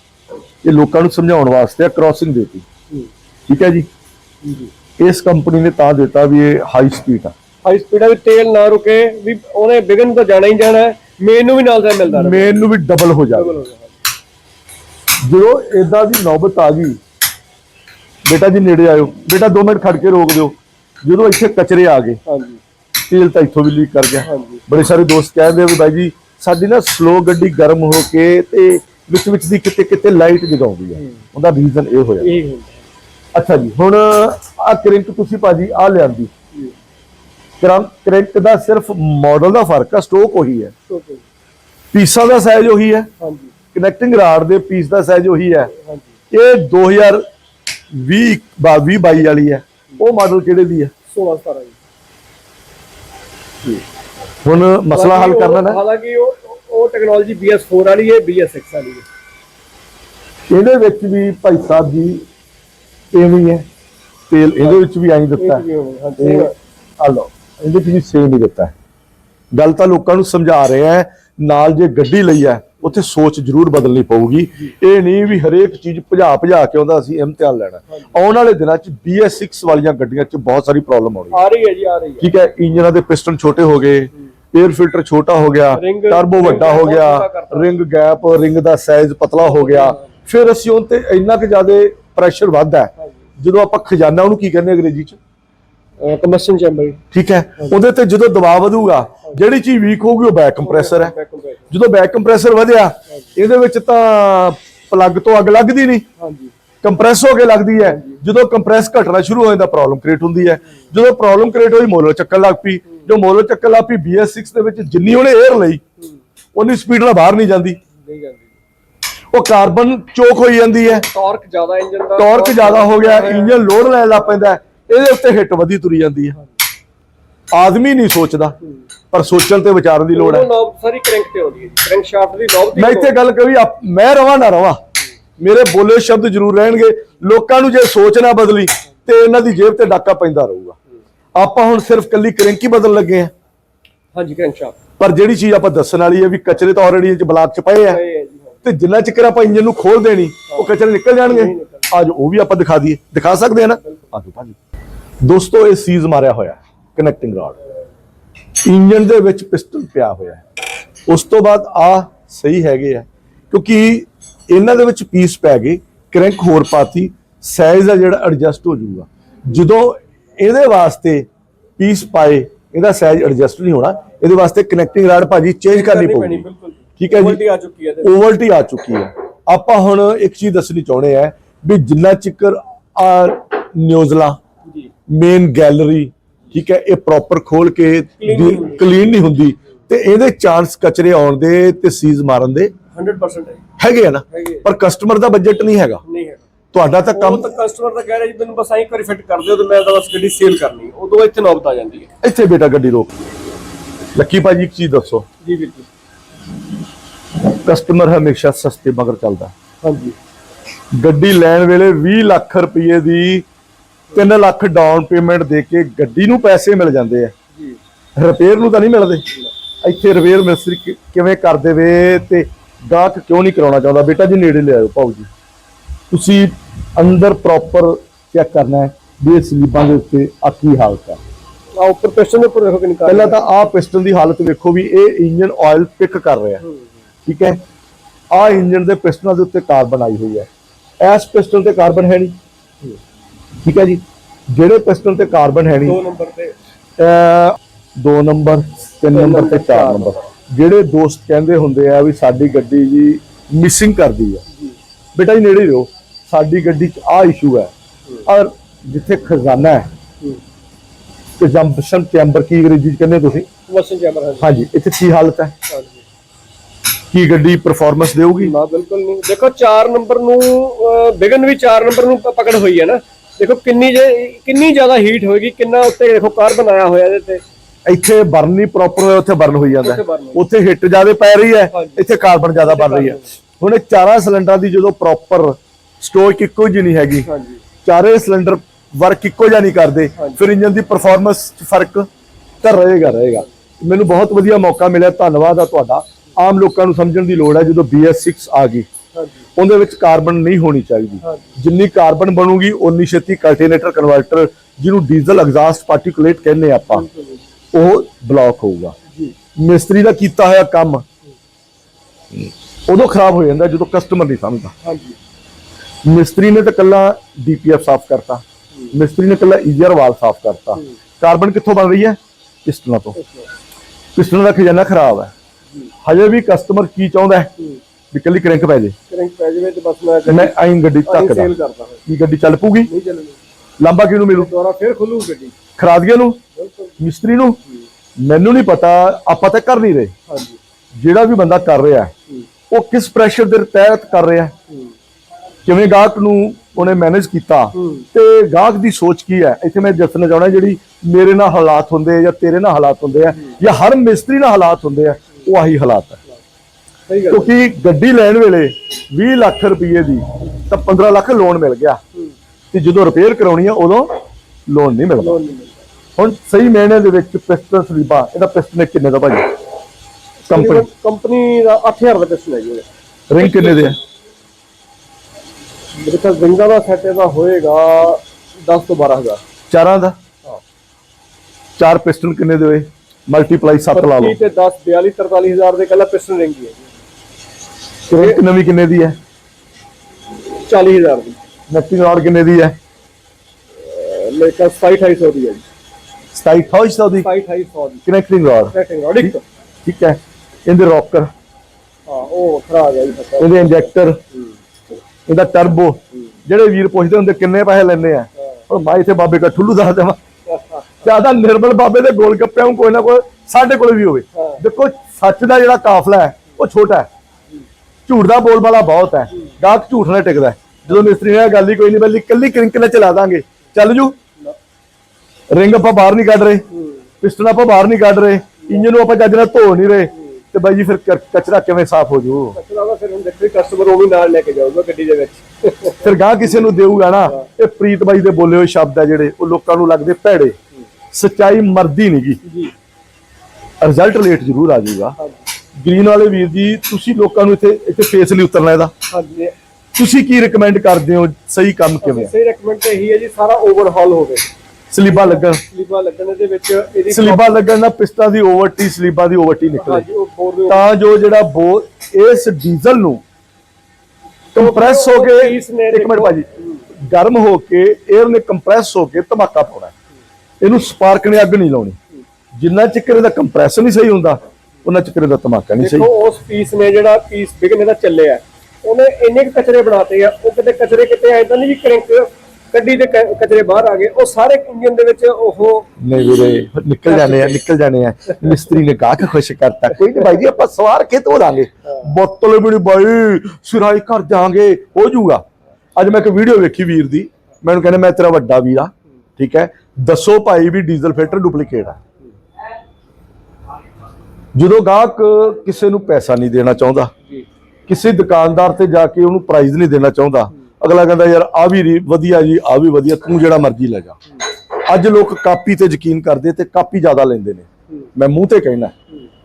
ਇਹ ਲੋਕਾਂ ਨੂੰ ਸਮਝਾਉਣ ਵਾਸਤੇ ਆ ਕ੍ਰਾਸਿੰਗ ਦੇਤੀ। ਠੀਕ ਹੈ ਜੀ? ਜੀ। ਇਸ ਕੰਪਨੀ ਨੇ ਤਾਂ ਦਿੱਤਾ ਵੀ ਇਹ ਹਾਈ ਸਪੀਡ ਆ। ਹਾਈ ਸਪੀਡ ਵੀ ਤੇਲ ਨਾ ਰੁਕੇ ਵੀ ਉਹਨੇ ਬਿਗਨ ਤਾਂ ਜਾਣਾ ਹੀ ਜਾਣਾ ਮੇਨ ਨੂੰ ਵੀ ਨਾਲ ਦਾ ਮਿਲਦਾ ਰਹੇ। ਮੇਨ ਨੂੰ ਵੀ ਡਬਲ ਹੋ ਜਾਵੇ। ਜਦੋਂ ਇਦਾਂ ਦੀ ਨੌਬਤ ਆ ਗਈ ਬੇਟਾ ਜੀ ਨੇੜੇ ਆਇਓ। ਬੇਟਾ 2 ਮਿੰਟ ਖੜ ਕੇ ਰੋਕ ਦਿਓ। ਜਦੋਂ ਇੱਥੇ ਕਚਰੇ ਆ ਗਏ ਹਾਂਜੀ। ਤੇਲ ਤਾਂ ਇੱਥੋਂ ਵੀ ਲੀਕ ਕਰ ਗਿਆ। ਹਾਂਜੀ। ਬੜੇ ਸਾਰੇ ਦੋਸਤ ਕਹਿੰਦੇ ਆ ਵੀ ਬਾਈ ਜੀ ਸਾਡੀ ਨਾ ਸਲੋ ਗੱਡੀ ਗਰਮ ਹੋ ਕੇ ਤੇ ਵਿੱਚ ਵਿੱਚ ਦੀ ਕਿਤੇ ਕਿਤੇ ਲਾਈਟ ਜਗਾਉਂਦੀ ਹੈ। ਉਹਦਾ ਰੀਜ਼ਨ ਇਹ ਹੋਇਆ। ਅੱਛਾ ਜੀ ਹੁਣ ਆ ਕ੍ਰਿੰਕ ਤੁਸੀਂ ਭਾਜੀ ਆ ਲਿਆਂਦੀ। ਕ੍ਰਿੰਕ ਦਾ ਸਿਰਫ ਮਾਡਲ ਦਾ ਫ਼ਰਕ ਆ ਸਟੋਕ ਉਹੀ ਹੈ। ਪੀਸਾਂ ਦਾ ਸਾਈਜ਼ ਉਹੀ ਹੈ। ਹਾਂਜੀ। ਕਨੈਕਟਿੰਗ ਰਾਡ ਦੇ ਪੀਸ ਦਾ ਸਾਈਜ਼ ਉਹੀ ਹੈ। ਇਹ 2020 ਬਾ 20 22 ਵਾਲੀ ਹੈ। ਉਹ ਮਾਡਲ ਕਿਹੜੇ ਦੀ ਹੈ? 16 17 ਜੀ। ਹੁਣ ਮਸਲਾ ਹੱਲ ਕਰਨਾ ਨਾ। ਹਾਲਾਂਕਿ ਉਹ ਉਹ ਟੈਕਨੋਲੋਜੀ BS4 ਵਾਲੀ ਹੈ BS6 ਵਾਲੀ ਹੈ। ਇਹਦੇ ਵਿੱਚ ਵੀ ਭਾਈ ਸਾਹਿਬ ਜੀ ਐਵੇਂ ਹੀ ਹੈ। ਤੇਲ ਇਹਦੇ ਵਿੱਚ ਵੀ ਐਂ ਦਿੱਤਾ। ਇਹ ਵੀ ਹੈ ਇਹ ਆ ਲਓ ਇਹਦੇ ਵਿੱਚ ਵੀ ਸੇਮ ਹੀ ਦਿੱਤਾ ਹੈ। ਗੱਲ ਤਾਂ ਲੋਕਾਂ ਨੂੰ ਸਮਝਾ ਰਹੇ ਆ ਨਾਲ ਜੇ ਗੱਡੀ ਲਈ ਹੈ ਉੱਥੇ ਸੋਚ ਜ਼ਰੂਰ ਬਦਲਣੀ ਪਊਗੀ। ਇਹ ਨਹੀਂ ਵੀ ਹਰੇਕ ਚੀਜ਼ ਭਜਾ ਭਜਾ ਕੇ ਆਉਂਦਾ ਅਸੀਂ ਇਮਤਿਹਾਨ ਲੈਣਾ ਆਉਣ ਵਾਲੇ ਦਿਨਾਂ 'ਚ BS6 ਵਾਲੀਆਂ ਗੱਡੀਆਂ 'ਚ ਬਹੁਤ ਸਾਰੀ ਪ੍ਰੋਬਲਮ ਆਉਣੀ ਹੈ। ਆ ਰਹੀ ਹੈ ਜੀ ਆ ਰਹੀ ਹੈ। ਠੀਕ ਹੈ ਇੰਜਨਾਂ ਦੇ ਪਿਸਟਨ ਛੋਟੇ ਹੋ ਗਏ 에ਅਰ ਫਿਲਟਰ ਛੋਟਾ ਹੋ ਗਿਆ ਟਰਬੋ ਵੱਡਾ ਹੋ ਗਿਆ। ਰਿੰਗ ਗੈਪ ਰਿੰਗ ਦਾ ਸਾਈਜ਼ ਪਤਲਾ ਹੋ ਗਿਆ। ਫਿਰ ਅਸੀਂ ਉਹ ਤੇ ਇੰਨਾ ਕਿ ਜ਼ਿਆਦਾ ਪ੍ਰੈਸ਼ਰ ਵੱਧਦਾ ਹੈ। ਜਦੋਂ ਆਪਾਂ ਖਜ਼ਾਨਾ ਉਹਨੂੰ ਕੀ ਕਹਿੰਦੇ ਅੰਗਰੇਜ਼ੀ 'ਚ? ਕੰਬਸ਼ਨ ਚੈਂਬਰ ਠੀਕ ਹੈ। ਉਹਦੇ ਤੇ ਜਦੋਂ ਦਬਾਅ ਵਧੂਗਾ ਜਿਹੜੀ ਚੀਜ਼ ਵੀਕ ਹੋਊਗੀ ਉਹ ਬੈਕ ਕੰਪਰੈਸਰ ਹੈ। ਜਦੋਂ ਬੈਕ ਕੰਪਰੈਸਰ ਵਧਿਆ ਇਹਦੇ ਵਿੱਚ ਤਾਂ ਪਲੱਗ ਤੋਂ ਅੱਗ ਲੱਗਦੀ ਨਹੀਂ। ਹਾਂਜੀ। ਕੰਪਰੈਸ ਹੋ ਕੇ ਲੱਗਦੀ ਹੈ। ਜਦੋਂ ਕੰਪਰੈਸ ਘਟਣਾ ਸ਼ੁਰੂ ਹੋ ਜਾਂਦਾ ਪ੍ਰੋਬਲਮ ਕ੍ਰੀਏਟ ਹੁੰਦੀ ਹੈ। ਜਦੋਂ ਪ੍ਰੋਬਲਮ ਕ੍ਰੀਏਟ ਹੋਈ ਮੋਲਰ ਚੱਕਣ ਲੱਗ ਪਈ। ਜੋ ਮੋਲਰ ਚੱਕਣ ਲੱਗ ਪਈ BS6 ਦੇ ਵਿੱਚ ਜਿੰਨੀ ਉਹਨੇ 에ਅਰ ਲਈ ਉਨੀ ਸਪੀਡ ਨਾਲ ਬਾਹਰ ਨਹੀਂ ਜਾਂਦੀ। ਨਹੀਂ ਜਾਂਦੀ। ਉਹ ਕਾਰਬਨ ਚੋਕ ਹੋਈ ਜਾਂਦੀ ਹੈ। ਟਾਰਕ ਜ਼ਿਆਦਾ ਇੰਜਨ ਦਾ। ਟਾਰਕ ਜ਼ਿਆਦਾ ਹੋ ਗਿਆ ਇੰਜਨ ਲੋਡ ਲੈਣ ਲੱਗ ਪੈਂਦਾ ਇਹਦੇ ਉੱਤੇ ਹਿੱਟ ਵਧੀ ਤੁਰੀ ਜਾਂਦੀ ਹੈ। ਆਦਮੀ ਨਹੀਂ ਸੋਚਦਾ ਪਰ ਸੋਚਣ ਤੇ ਵਿਚਾਰਨ ਦੀ ਲੋੜ ਹੈ। ਨੌਬ ਸਾਰੀ ਕ੍ਰੈਂਕ ਤੇ ਹੁੰਦੀ ਹੈ ਜੀ ਕ੍ਰੈਂਕ ਸ਼ਾਫਟ ਦੀ ਨੌਬ ਦੀ ਮੈਂ ਇੱਥੇ ਗੱਲ ਕਰੀ ਮੈਂ ਰਵਾਂ ਨਾ ਰਵਾਂ? ਮੇਰੇ ਬੋਲੇ ਸ਼ਬਦ ਜ਼ਰੂਰ ਰਹਿਣਗੇ। ਲੋਕਾਂ ਨੂੰ ਜੇ ਸੋਚ ਨਾ ਬਦਲੀ ਤੇ ਇਹਨਾਂ ਦੀ ਜੇਬ ਤੇ ਡਾਕਾ ਪੈਂਦਾ ਰਹੂਗਾ। ਆਪਾਂ ਹੁਣ ਸਿਰਫ ਕੱਲੀ ਕਰੰਕੀ ਬਦਲ ਲੱਗੇ ਆ ਹਾਂਜੀ ਕ੍ਰੈਂਕ ਸ਼ਾਫਟ ਪਰ ਜਿਹੜੀ ਚੀਜ਼ ਆਪਾਂ ਦੱਸਣ ਵਾਲੀ ਹੈ ਵੀ ਕਚਰੇ ਤਾਂ ਆਲਰੇਡੀ ਇਹ ਚ ਬਲਾਕ ਚ ਪਏ ਆ। ਤੇ ਜਿੰਨਾ ਚਿਰ ਆਪਾਂ ਇੰਜਨ ਨੂੰ ਖੋਲ ਦੇਣੀ ਉਹ ਕਚਰੇ ਨਿਕਲ ਜਾਣਗੇ। ਅੱਜ ਉਹ ਵੀ ਆਪਾਂ ਦਿਖਾ ਦਈਏ। ਦਿਖਾ ਸਕਦੇ ਆ ਨਾ? ਆਜੋ ਭਾਜੀ। ਦੋਸਤੋ ਇਹ ਸੀਜ਼ ਮਾਰਿਆ ਹੋਇਆ ਕਨੈਕਟਿੰਗ ਰਾਡ ਇੰਜਨ ਦੇ ਵਿੱਚ ਪਿਸਟਨ ਪਿਆ ਹੋਇਆ ਹੈ। ਉਸ ਤੋਂ ਬਾਅਦ ਆ ਸਹੀ ਹੈਗੇ ਆ ਕਿਉਂਕਿ ਇਹਨਾਂ ਦੇ ਵਿੱਚ ਪੀਸ ਪੈ ਗਏ ਕਰੰਕ ਹੋਰ ਪਾਤੀ ਸਾਈਜ਼ ਆ ਜਿਹੜਾ ਐਡਜਸਟ ਹੋ ਜਾਊਗਾ। ਜਦੋਂ ਇਹਦੇ ਵਾਸਤੇ ਪੀਸ ਪਾਏ ਇਹਦਾ ਸਾਈਜ਼ ਐਡਜਸਟ ਨਹੀਂ ਹੋਣਾ ਇਹਦੇ ਵਾਸਤੇ ਕਨੈਕਟਿੰਗ ਰਾਡ ਭਾਜੀ ਚੇਂਜ ਕਰਨੀ ਪਊਗੀ। ਠੀਕ ਹੈ ਜੀ? ਆ ਚੁੱਕੀ ਹੈ ਓਵਲਟੀ ਆ ਚੁੱਕੀ ਹੈ। ਆਪਾਂ ਹੁਣ ਇੱਕ ਚੀਜ਼ ਦੱਸਣੀ ਚਾਹੁੰਦੇ ਆ ਵੀ ਜਿੰਨਾ ਚਿਕਰ ਆ ਨਿਊਜ਼ਲਾ ਜੀ। ਮੇਨ ਗੈਲਰੀ ਠੀਕ ਹੈ ਇਹ ਪ੍ਰੋਪਰ ਖੋਲ ਕੇ। ਕਲੀਨ ਨਹੀਂ ਹੁੰਦੀ। ਤੇ ਇਹਦੇ ਚਾਂਸ ਕਚਰੇ ਆਉਣ ਦੇ ਤੇ ਸੀਜ਼ ਮਾਰਨ ਦੇ 100% ਹੈ। ਹੈਗੇ ਆ ਨਾ? ਹੈਗੇ। ਪਰ ਕਸਟਮਰ ਦਾ ਬਜਟ ਨਹੀਂ ਹੈਗਾ। ਨਹੀਂ ਹੈ ਤੁਹਾਡਾ ਤਾਂ ਕੰਮ ਤਾਂ ਕਸਟਮਰ ਤਾਂ ਕਹਿ ਰਿਹਾ ਜੀ ਮੈਨੂੰ ਬਸ ਆਈ ਵਾਰੀ ਫਿੱਟ ਕਰ ਦਿਓ ਤੇ ਮੈਂ ਤਾਂ ਬਸ ਗੱਡੀ ਸੇਲ ਕਰਨੀ ਹੈ। ਉਦੋਂ ਇੱਥੇ ਨੌਬਤ ਆ ਜਾਂਦੀ ਹੈ। ਇੱਥੇ ਬੇਟਾ ਗੱਡੀ ਰੋਕ। ਲੱਕੀ ਭਾਜੀ ਇੱਕ ਚੀਜ਼ ਦੱਸੋ। ਜੀ ਬਿਲਕੁਲ। ਕਸਟਮਰ ਹਮੇਸ਼ਾ ਸਸਤੇ ਮਗਰ ਚੱਲਦਾ। ਹਾਂਜੀ। ਗੱਡੀ ਲੈਣ ਵੇਲੇ 20 ਲੱਖ ਰੁਪਏ ਦੀ 3 ਲੱਖ ਡਾਊਨ ਪੇਮੈਂਟ ਦੇ ਕੇ ਗੱਡੀ ਨੂੰ ਪੈਸੇ ਮਿਲ ਜਾਂਦੇ ਆ। ਜੀ। ਰਿਪੇਅਰ ਨੂੰ ਤਾਂ ਨਹੀਂ ਮਿਲਦੇ। ਇੱਥੇ ਰਿਪੇਅਰ ਮਿਸਤਰੀ ਕਿਵੇਂ ਕਰ ਦੇਵੇ ਤੇ ਗਾਹਕ ਕਿਉਂ ਨਹੀਂ ਕਰਾਉਣਾ ਚਾਹੁੰਦਾ? ਬੇਟਾ ਜੀ ਨੇੜੇ ਲਿਆਓ ਭਾਊ ਜੀ। ਤੁਸੀਂ ਅੰਦਰ ਪ੍ਰੋਪਰ ਚੈੱਕ ਕਰਨਾ ਹੈ ਵੀ ਇਹ ਸਲੀਬਾਂ ਦੇ ਉੱਤੇ ਆ ਕੀ ਹਾਲਤ ਹੈ ਆ ਉੱਪਰ ਪਿਸਟਨ ਦੇ ਉੱਪਰ ਦੇਖੋ ਕਿ ਨਿਕਾਲ ਪਹਿਲਾਂ ਤਾਂ ਆਹ ਪਿਸਟਨ ਦੀ ਹਾਲਤ ਵੇਖੋ ਵੀ ਇਹ ਇੰਜਨ ਆਇਲ ਪਿਕ ਕਰ ਰਿਹਾ। ਠੀਕ ਹੈ? ਆਹ ਇੰਜਨ ਦੇ ਪਿਸਟਨਾਂ ਦੇ ਉੱਤੇ ਕਾਰਬਨ ਆਈ ਹੋਈ ਹੈ। ਇਸ ਪਿਸਟਨ ਤੇ ਕਾਰਬਨ ਹੈ ਨਹੀਂ। ਠੀਕ ਹੈ ਜੀ? ਜਿਹੜੇ ਪਿਸਟਨ ਤੇ ਕਾਰਬਨ ਹੈ ਨਹੀਂ ਦੋ ਨੰਬਰ ਤੇ। ਅਹ ਦੋ ਨੰਬਰ ਤਿੰਨ ਨੰਬਰ ਤੇ ਚਾਰ ਨੰਬਰ। ਜਿਹੜੇ ਦੋਸਤ ਕਹਿੰਦੇ ਹੁੰਦੇ ਆ ਵੀ ਸਾਡੀ ਗੱਡੀ ਜੀ ਮਿਸਿੰਗ ਕਰਦੀ ਹੈ ਬੇਟਾ ਜੀ ਨੇੜੇ ਰਹੋ। ਸਾਡੀ ਗੱਡੀ 'ਚ ਆ ਇਸ਼ੂ ਹੈ। ਔਰ ਜਿੱਥੇ ਖਜ਼ਾਨਾ ਹੈ। ਕੰਜ਼ੰਪਸ਼ਨ ਚੈਂਬਰ ਕੀ ਅੰਗਰੇਜ਼ੀ 'ਚ ਕਹਿੰਦੇ ਤੁਸੀਂ? ਕਮਰਸ਼ਨ ਚੈਂਬਰ ਹਾਂਜੀ। ਹਾਂਜੀ ਇੱਥੇ ਕੀ ਹਾਲਤ ਹੈ? ਹਾਂਜੀ। ਕੀ ਗੱਡੀ ਪਰਫਾਰਮੈਂਸ ਦੇਊਗੀ? ਨਾ ਬਿਲਕੁਲ ਨਹੀਂ। ਦੇਖੋ 4 ਨੰਬਰ ਨੂੰ ਬਿਗਨ ਵੀ 4 ਨੰਬਰ ਨੂੰ ਪ- ਪਕੜ ਹੋਈ ਹੈ ਨਾ। ਦੇਖੋ ਕਿੰਨੀ ਜੇ ਕਿੰਨੀ ਜ਼ਿਆਦਾ ਹੀਟ ਹੋਏਗੀ ਕਿੰਨਾ ਉੱਤੇ ਦੇਖੋ ਕਾਰਬਨ ਆਇਆ ਹੋਇਆ ਇਹਦੇ ਤੇ। ਇੱਥੇ ਬਰਨ ਨਹੀਂ ਪ੍ਰੋਪਰ ਹੋਇਆ ਉੱਥੇ ਬਰਨ ਹੋਈ ਜਾਂਦਾ ਉੱਥੇ ਹੈ। burn ਹੋਈ। ਉੱਥੇ ਹਿੱਟ ਜ਼ਿਆਦਾ ਪੈ ਰਹੀ ਹੈ ਹਾਂਜੀ। ਇੱਥੇ ਕਾਰਬਨ ਜ਼ਿਆਦਾ ਬਣ ਰਹੀ ਹੈ। ਹੁਣ ਇਹ ਚਾਰਾਂ ਸਿਲੰਡਰਾਂ ਦੀ ਜਦੋਂ ਪ੍ਰੋਪਰ ਸਟੋਕ ਇੱਕੋ ਜਿਹੀ ਨਹੀਂ ਹੈਗੀ। ਹਾਂਜੀ। ਚਾਰੇ ਸਿਲੰਡਰ ਵਰਕ ਇੱਕੋ ਜਿਹਾ ਨਹੀਂ ਕਰਦੇ। ਫਿਰ ਇੰਜਨ ਦੀ ਪਰਫਾਰਮੈਂਸ 'ਚ ਫ਼ਰਕ ਤਾਂ ਰਹੇਗਾ ਰਹੇਗਾ। ਮੈਨੂੰ ਬਹੁਤ ਵਧੀਆ ਮੌਕਾ ਮਿਲਿਆ ਧੰਨਵਾਦ ਆ ਤੁਹਾਡਾ। ਆਮ ਲੋਕਾਂ ਨੂੰ ਸਮਝਣ ਦੀ ਲੋੜ ਹੈ ਜਦੋਂ BS6 ਆ ਗਈ। ਉਹਦੇ ਵਿੱਚ ਕਾਰਬਨ ਨਹੀਂ ਹੋਣੀ ਚਾਹੀਦੀ। ਜਿੰਨੀ ਕਾਰਬਨ ਬਣੂਗੀ ਉਨੀ ਛੇਤੀ ਕਲਟੀਨੇਟਰ ਕਨਵਰਟਰ ਜਿਹਨੂੰ ਡੀਜ਼ਲ ਐਗਜ਼ਾਸਟ ਪਾਰਟੀਕੂਲੇਟ ਕਹਿੰਦੇ ਆਪਾਂ ਉਹ ਬਲੌਕ ਹੋਊਗਾ। ਮਿਸਤਰੀ ਦਾ ਕੀਤਾ ਹੋਇਆ ਕੰਮ ਉਦੋਂ ਖਰਾਬ ਹੋ ਜਾਂਦਾ ਜਦੋਂ ਕਸਟਮਰ ਨਹੀਂ ਸਮਝਦਾ। ਮਿਸਤਰੀ ਨੇ ਤਾਂ ਕੱਲਾ ਡੀਪੀਐਫ ਸਾਫ਼ ਕਰਤਾ। ਮਿਸਤਰੀ ਨੇ ਕੱਲਾ ਈਜ਼ੀਅਰ ਵਾਲ ਸਾਫ਼ ਕਰਤਾ। ਕਾਰਬਨ ਕਿੱਥੋਂ ਬਣ ਰਹੀ ਹੈ? ਪਿਸਟਨਾਂ ਤੋਂ। ਪਿਸਟਨ ਦਾ ਖਜ਼ਾਨਾ ਖਰਾਬ ਹੈ। ਹਜੇ ਵੀ ਕਸਟਮਰ ਕੀ ਚਾਹੁੰਦਾ ਹੈ? ਵੀ ਕੱਲੀ ਕਰੰਕ ਪੈ ਜੇ। ਕਰੰਟ ਪੈ ਜਾਵੇ ਤੇ ਬਸ ਮੈਂ ਮੈਂ ਆਈ ਗੱਡੀ ਹਾਂ ਕੀ ਗੱਡੀ ਚੱਲ ਪੂਗੀ। ਨਹੀਂ ਚੱਲਣੀ। ਲਾਂਬਾ ਕਿਹਨੂੰ ਮਿਲੂ? ਦੁਬਾਰਾ ਫਿਰ ਖੁੱਲੂ ਗੱਡੀ। ਖਰਾਦੀਏ ਨੂੰ? ਬਿਲਕੁਲ। ਮਿਸਤਰੀ ਨੂੰ? ਮੈਨੂੰ ਨਹੀਂ ਪਤਾ ਆਪਾਂ ਤਾਂ ਕਰ ਨਹੀਂ ਰਹੇ। ਜਿਹੜਾ ਵੀ ਬੰਦਾ ਕਰ ਰਿਹਾ ਉਹ ਕਿਸ ਪ੍ਰੈਸ਼ਰ ਦੇ ਤਹਿਤ ਕਰ ਰਿਹਾ ਕਿਵੇਂ ਗਾਹਕ ਨੂੰ ਉਹਨੇ ਮੈਨੇਜ ਕੀਤਾ ਤੇ ਗਾਹਕ ਦੀ ਸੋਚ ਕੀ ਹੈ? ਇੱਥੇ ਮੈਂ ਦੱਸਣਾ ਚਾਹਣਾ ਜਿਹੜੀ ਮੇਰੇ ਨਾਲ ਹਾਲਾਤ ਹੁੰਦੇ ਆ ਜਾਂ ਤੇਰੇ ਨਾਲ ਹਾਲਾਤ ਹੁੰਦੇ ਆ ਜਾਂ ਹਰ ਮਿਸਤਰੀ ਨਾਲ ਹਾਲਾਤ ਹੁੰਦੇ ਆ ਉਹ ਆਹੀ ਹਾਲਾਤ ਹੈ ਕਿਉਂਕਿ ਗੱਡੀ ਲੈਣ ਵੇਲੇ 20 ਲੱਖ ਰੁਪਏ ਦੀ ਤਾਂ 15 ਲੱਖ ਲੋਨ ਮਿਲ ਗਿਆ। ਤੇ ਜਦੋਂ ਰਿਪੇਅਰ ਕਰਾਉਣੀ ਆ ਉਦੋਂ ਲੋਨ ਨਹੀਂ ਮਿਲਦਾ। ਹੁਣ ਸਹੀ ਮੈਨੇ ਦੇ ਵਿੱਚ ਪਿਸਟਨ ਸਲੀਬਾ ਇਹਦਾ ਪਿਸਟਨ ਕਿੰਨੇ ਦਾ ਭਾਜੀ? ਕੰਪਨੀ ਕੰਪਨੀ ਦਾ 8000 ਦਾ ਪਿਸਟਨ ਹੈ ਜੀ। ਰਿੰਗ ਕਿੰਨੇ ਦੇ ਆ? ਮੇਰੇ ਖਿਆਲ ਵਿੰਗਾ ਦਾ ਸੈੱਟ ਇਹਦਾ ਹੋਏਗਾ 10 ਤੋਂ 12000 ਚਾਰਾਂ ਦਾ? ਚਾਰ ਪਿਸਟਨ ਕਿੰਨੇ ਦੇ ਹੋਏ? ਮਲਟੀਪਲਾਈ 7 ਲਾ ਲਓ। 30 ਤੇ 10 42 43000 ਦੇ ਕੱਲਾ ਪਿਸਟਨ ਰਿੰਗ ਹੀ ਹੈ ਜੀ। ਕ੍ਰਿੰਕ ਨਵੀਂ ਕਿੰਨੇ ਦੀ ਹੈ? 40000 ਦੀ। ਨੱਟੀ ਰੋਡ ਕਿੰਨੇ ਦੀ ਹੈ? ਮੇਰੇ ਖਿਆਲ 22800 ਦੀ ਹੈ ਜੀ। 27000 ਦੀ? 22800 ਦੀ। ਕਨੈਕਟਿੰਗ ਰੋਡ ਸੈਟਿੰਗ ਰੋਡ ਇੱਕ। ਠੀਕ ਹੈ। ਇਹਦੇ ਰੌਕਰ ਹਾਂ ਉਹ ਵੱਖਰਾ ਆ ਗਿਆ ਜੀ। ਪਤਾ ਇਹਦੇ ਇੰਜੈਕਟਰ ਇਹਦਾ ਟਰਬੋ ਜਿਹੜੇ ਵੀਰ ਪੁੱਛਦੇ ਹੁੰਦੇ ਕਿੰਨੇ ਪੈਸੇ ਲੈਣੇ ਆ। ਉਹ ਮੈਂ ਇੱਥੇ ਬਾਬੇ ਕਾ ਠੁੱਲੂ ਦੱਸ ਦੇਵਾਂ। ਜ਼ਿਆਦਾ ਨਿਰਮਲ ਬਾਬੇ ਦੇ ਗੋਲ ਗੱਪਿਆਂ ਨੂੰ ਕੋਈ ਨਾ ਕੋਈ ਸਾਡੇ ਕੋਲ ਵੀ ਹੋਵੇ। ਦੇਖੋ ਸੱਚ ਦਾ ਜਿਹੜਾ ਕਾਫਲਾ ਹੈ ਉਹ ਛੋਟਾ ਹੈ। ਝੂਠ ਦਾ ਬੋਲ ਵਾਲਾ ਬਹੁਤ ਹੈ। ਗਾਹਕ ਝੂਠ ਨਾਲ ਟਿਕਦਾ। ਜਦੋਂ ਮਿਸਤਰੀ ਨੇ ਗੱਲ ਹੀ ਕੋਈ ਨਹੀਂ ਬਲੀ ਕੱਲੀ ਕ੍ਰਿੰਕ ਨਾਲ ਚਲਾ ਦਾਂਗੇ। ਚੱਲ ਜੂ। ਰਿੰਗ ਆਪਾਂ ਬਾਹਰ ਨਹੀਂ ਕੱਢ ਰਹੇ। ਪਿਸਟਨ ਆਪਾਂ ਬਾਹਰ ਨਹੀਂ ਕੱਢ ਰਹੇ। ਇੰਜਨ ਨੂੰ ਆਪਾਂ ਚੱਜ ਨਾਲ ਧੋ ਨਹੀਂ ਰਹੇ। ਤੇ ਬਾਈ ਜੀ ਫਿਰ ਕਚਰਾ ਕਿਵੇਂ ਸਾਫ਼ ਹੋ ਜੂ? ਫਿਰ ਹੁਣ ਕਿਸੇ ਨੂੰ ਦੇਊਗਾ ਨਾ ਇਹ ਪ੍ਰੀਤ ਬਾਈ ਦੇ ਬੋਲੇ ਹੋਏ ਸ਼ਬਦ ਆ ਜਿਹੜੇ ਉਹ ਲੋਕਾਂ ਨੂੰ ਲੱਗਦੇ ਭੈੜੇ। ਸਚਾਈ ਮਰਦੀ ਨਹੀਂਗੀ ਜੀ। ਰਿਜ਼ਲਟ ਲੇਟ ਜ਼ਰੂਰ ਆ ਜਾਊਗਾ ਗ੍ਰੀਨ ਵਾਲੇ ਵੀਰ ਜੀ ਤੁਸੀਂ ਲੋਕਾਂ ਨੂੰ ਇੱਥੇ ਇੱਥੇ ਫੇਸ ਲਈ ਉਤਰਨਾ ਇਹਦਾ। ਹਾਂਜੀ। ਤੁਸੀਂ ਕੀ ਰეკਮੈਂਡ ਕਰਦੇ ਹੋ? ਸਹੀ ਕੰਮ ਕਿਵੇਂ ਸਹੀ ਰეკਮੈਂਡ ਤਾਂ ਇਹੀ ਹੈ ਜੀ ਸਾਰਾ ਓਵਰਹਾਲ ਹੋਵੇ। ਸਲੀਬਾ ਲੱਗਣ। ਸਲੀਪਾ ਲੱਗਣ ਦੇ ਵਿੱਚ ਇਹਦੀ ਸਲੀਬਾ ਲੱਗਣ ਨਾਲ ਪਿਸਤਾ ਦੀ ਓਵਰਟੀ ਸਲੀਬਾ ਦੀ ਓਵਰਟੀ ਨਿਕਲੇ। ਤਾਂ ਜੋ ਜਿਹੜਾ ਬੋ ਇਸ ਡੀਜ਼ਲ ਨੂੰ ਕੰਪਰੈਸ ਹੋ ਕੇ ਇੱਕ ਮਿੰਟ ਭਾਜੀ। ਗਰਮ ਹੋ ਕੇ 에ਅਰ ਨੇ ਕੰਪਰੈਸ ਹੋ ਕੇ ਧਮਾਕਾ ਪਾਉਣਾ। ਇਹਨੂੰ ਸਪਾਰਕ ਨੇ ਅੱਗ ਨਹੀਂ ਲਾਉਣੀ। ਜਿੰਨਾ ਚਿਰ ਇਹਦਾ ਕੰਪਰੈਸ਼ਨ ਨਹੀਂ ਸਹੀ ਹੁੰਦਾ ਉਹਨਾਂ ਚਿਰ ਇਹਦਾ ਧਮਾਕਾ ਨਹੀਂ ਦੇਖੋ ਸਹੀ ਉਸ ਪੀਸ ਨੇ ਜਿਹੜਾ ਪੀਸ ਬਿਗਨੇ ਦਾ ਚੱਲਿਆ ਉਹਨੇ ਇੰਨੇ ਕਚਰੇ ਬਣਾਤੇ ਆ ਉਹ ਕਿਤੇ ਕਚਰੇ ਕਿਤੇ ਐਦਾਂ ਨਹੀਂ ਵੀ ਕ੍ਰੈਂਕ ਗੱਡੀ ਦੇ ਕ- ਕਚਰੇ ਬਾਹਰ ਆ ਗਏ। ਉਹ ਸਾਰੇ ਇੰਜਨ ਦੇ ਵਿੱਚ ਉਹ ਨਹੀਂ ਵੀਰੇ ਨਿਕਲ ਜਾਣੇ ਆ ਨਿਕਲ ਜਾਣੇ ਆ। ਮਿਸਤਰੀ ਨੇ ਗਾਹਕ ਖੁਸ਼ ਕਰਤਾ। ਕੋਈ ਨਹੀਂ ਭਾਈ ਜੀ ਆਪਾਂ ਸਵਾਰ ਕੇ ਧੋ ਦਾਂਗੇ ਬੋਤਲ ਵੀ ਨਹੀਂ ਬਾਈ ਸਿਰਾਈ ਕਰ ਜਾਾਂਗੇ ਹੋ ਜਾਊਗਾ। ਅੱਜ ਮੈਂ ਇੱਕ ਵੀਡੀਓ ਵੇਖੀ ਵੀਰ ਦੀ। ਮੈਨੂੰ ਕਹਿੰਦੇ ਮੈਂ ਤੇਰਾ ਵੱਡਾ ਵੀਰ ਆ। ਠੀਕ ਹੈ? ਦੱਸੋ ਭਾਈ ਵੀ ਡੀਜ਼ਲ ਫਿਲਟਰ ਡੁਪਲੀਕੇਟ ਆ। ਜਦੋਂ ਗਾਹਕ ਕਿਸੇ ਨੂੰ ਪੈਸਾ ਨਹੀਂ ਦੇਣਾ ਚਾਹੁੰਦਾ ਜੀ। ਕਿਸੇ ਦੁਕਾਨਦਾਰ ਤੇ ਜਾ ਕੇ ਉਹਨੂੰ ਪ੍ਰਾਈਜ਼ ਨਹੀਂ ਦੇਣਾ ਚਾਹੁੰਦਾ ਅਗਲਾ ਕਹਿੰਦਾ ਯਾਰ ਆ ਵੀ ਰੀ- ਵਧੀਆ ਜੀ ਆ ਵੀ ਵਧੀਆ, ਤੂੰ ਜਿਹੜਾ ਮਰਜ਼ੀ ਲੈ ਜਾ। ਅੱਜ ਲੋਕ ਕਾਪੀ ਤੇ ਯਕੀਨ ਕਰਦੇ ਤੇ ਕਾਪੀ ਜ਼ਿਆਦਾ ਲੈਂਦੇ ਨੇ। ਮੈਂ ਮੂੰਹ ਤੇ ਕਹਿਣਾ,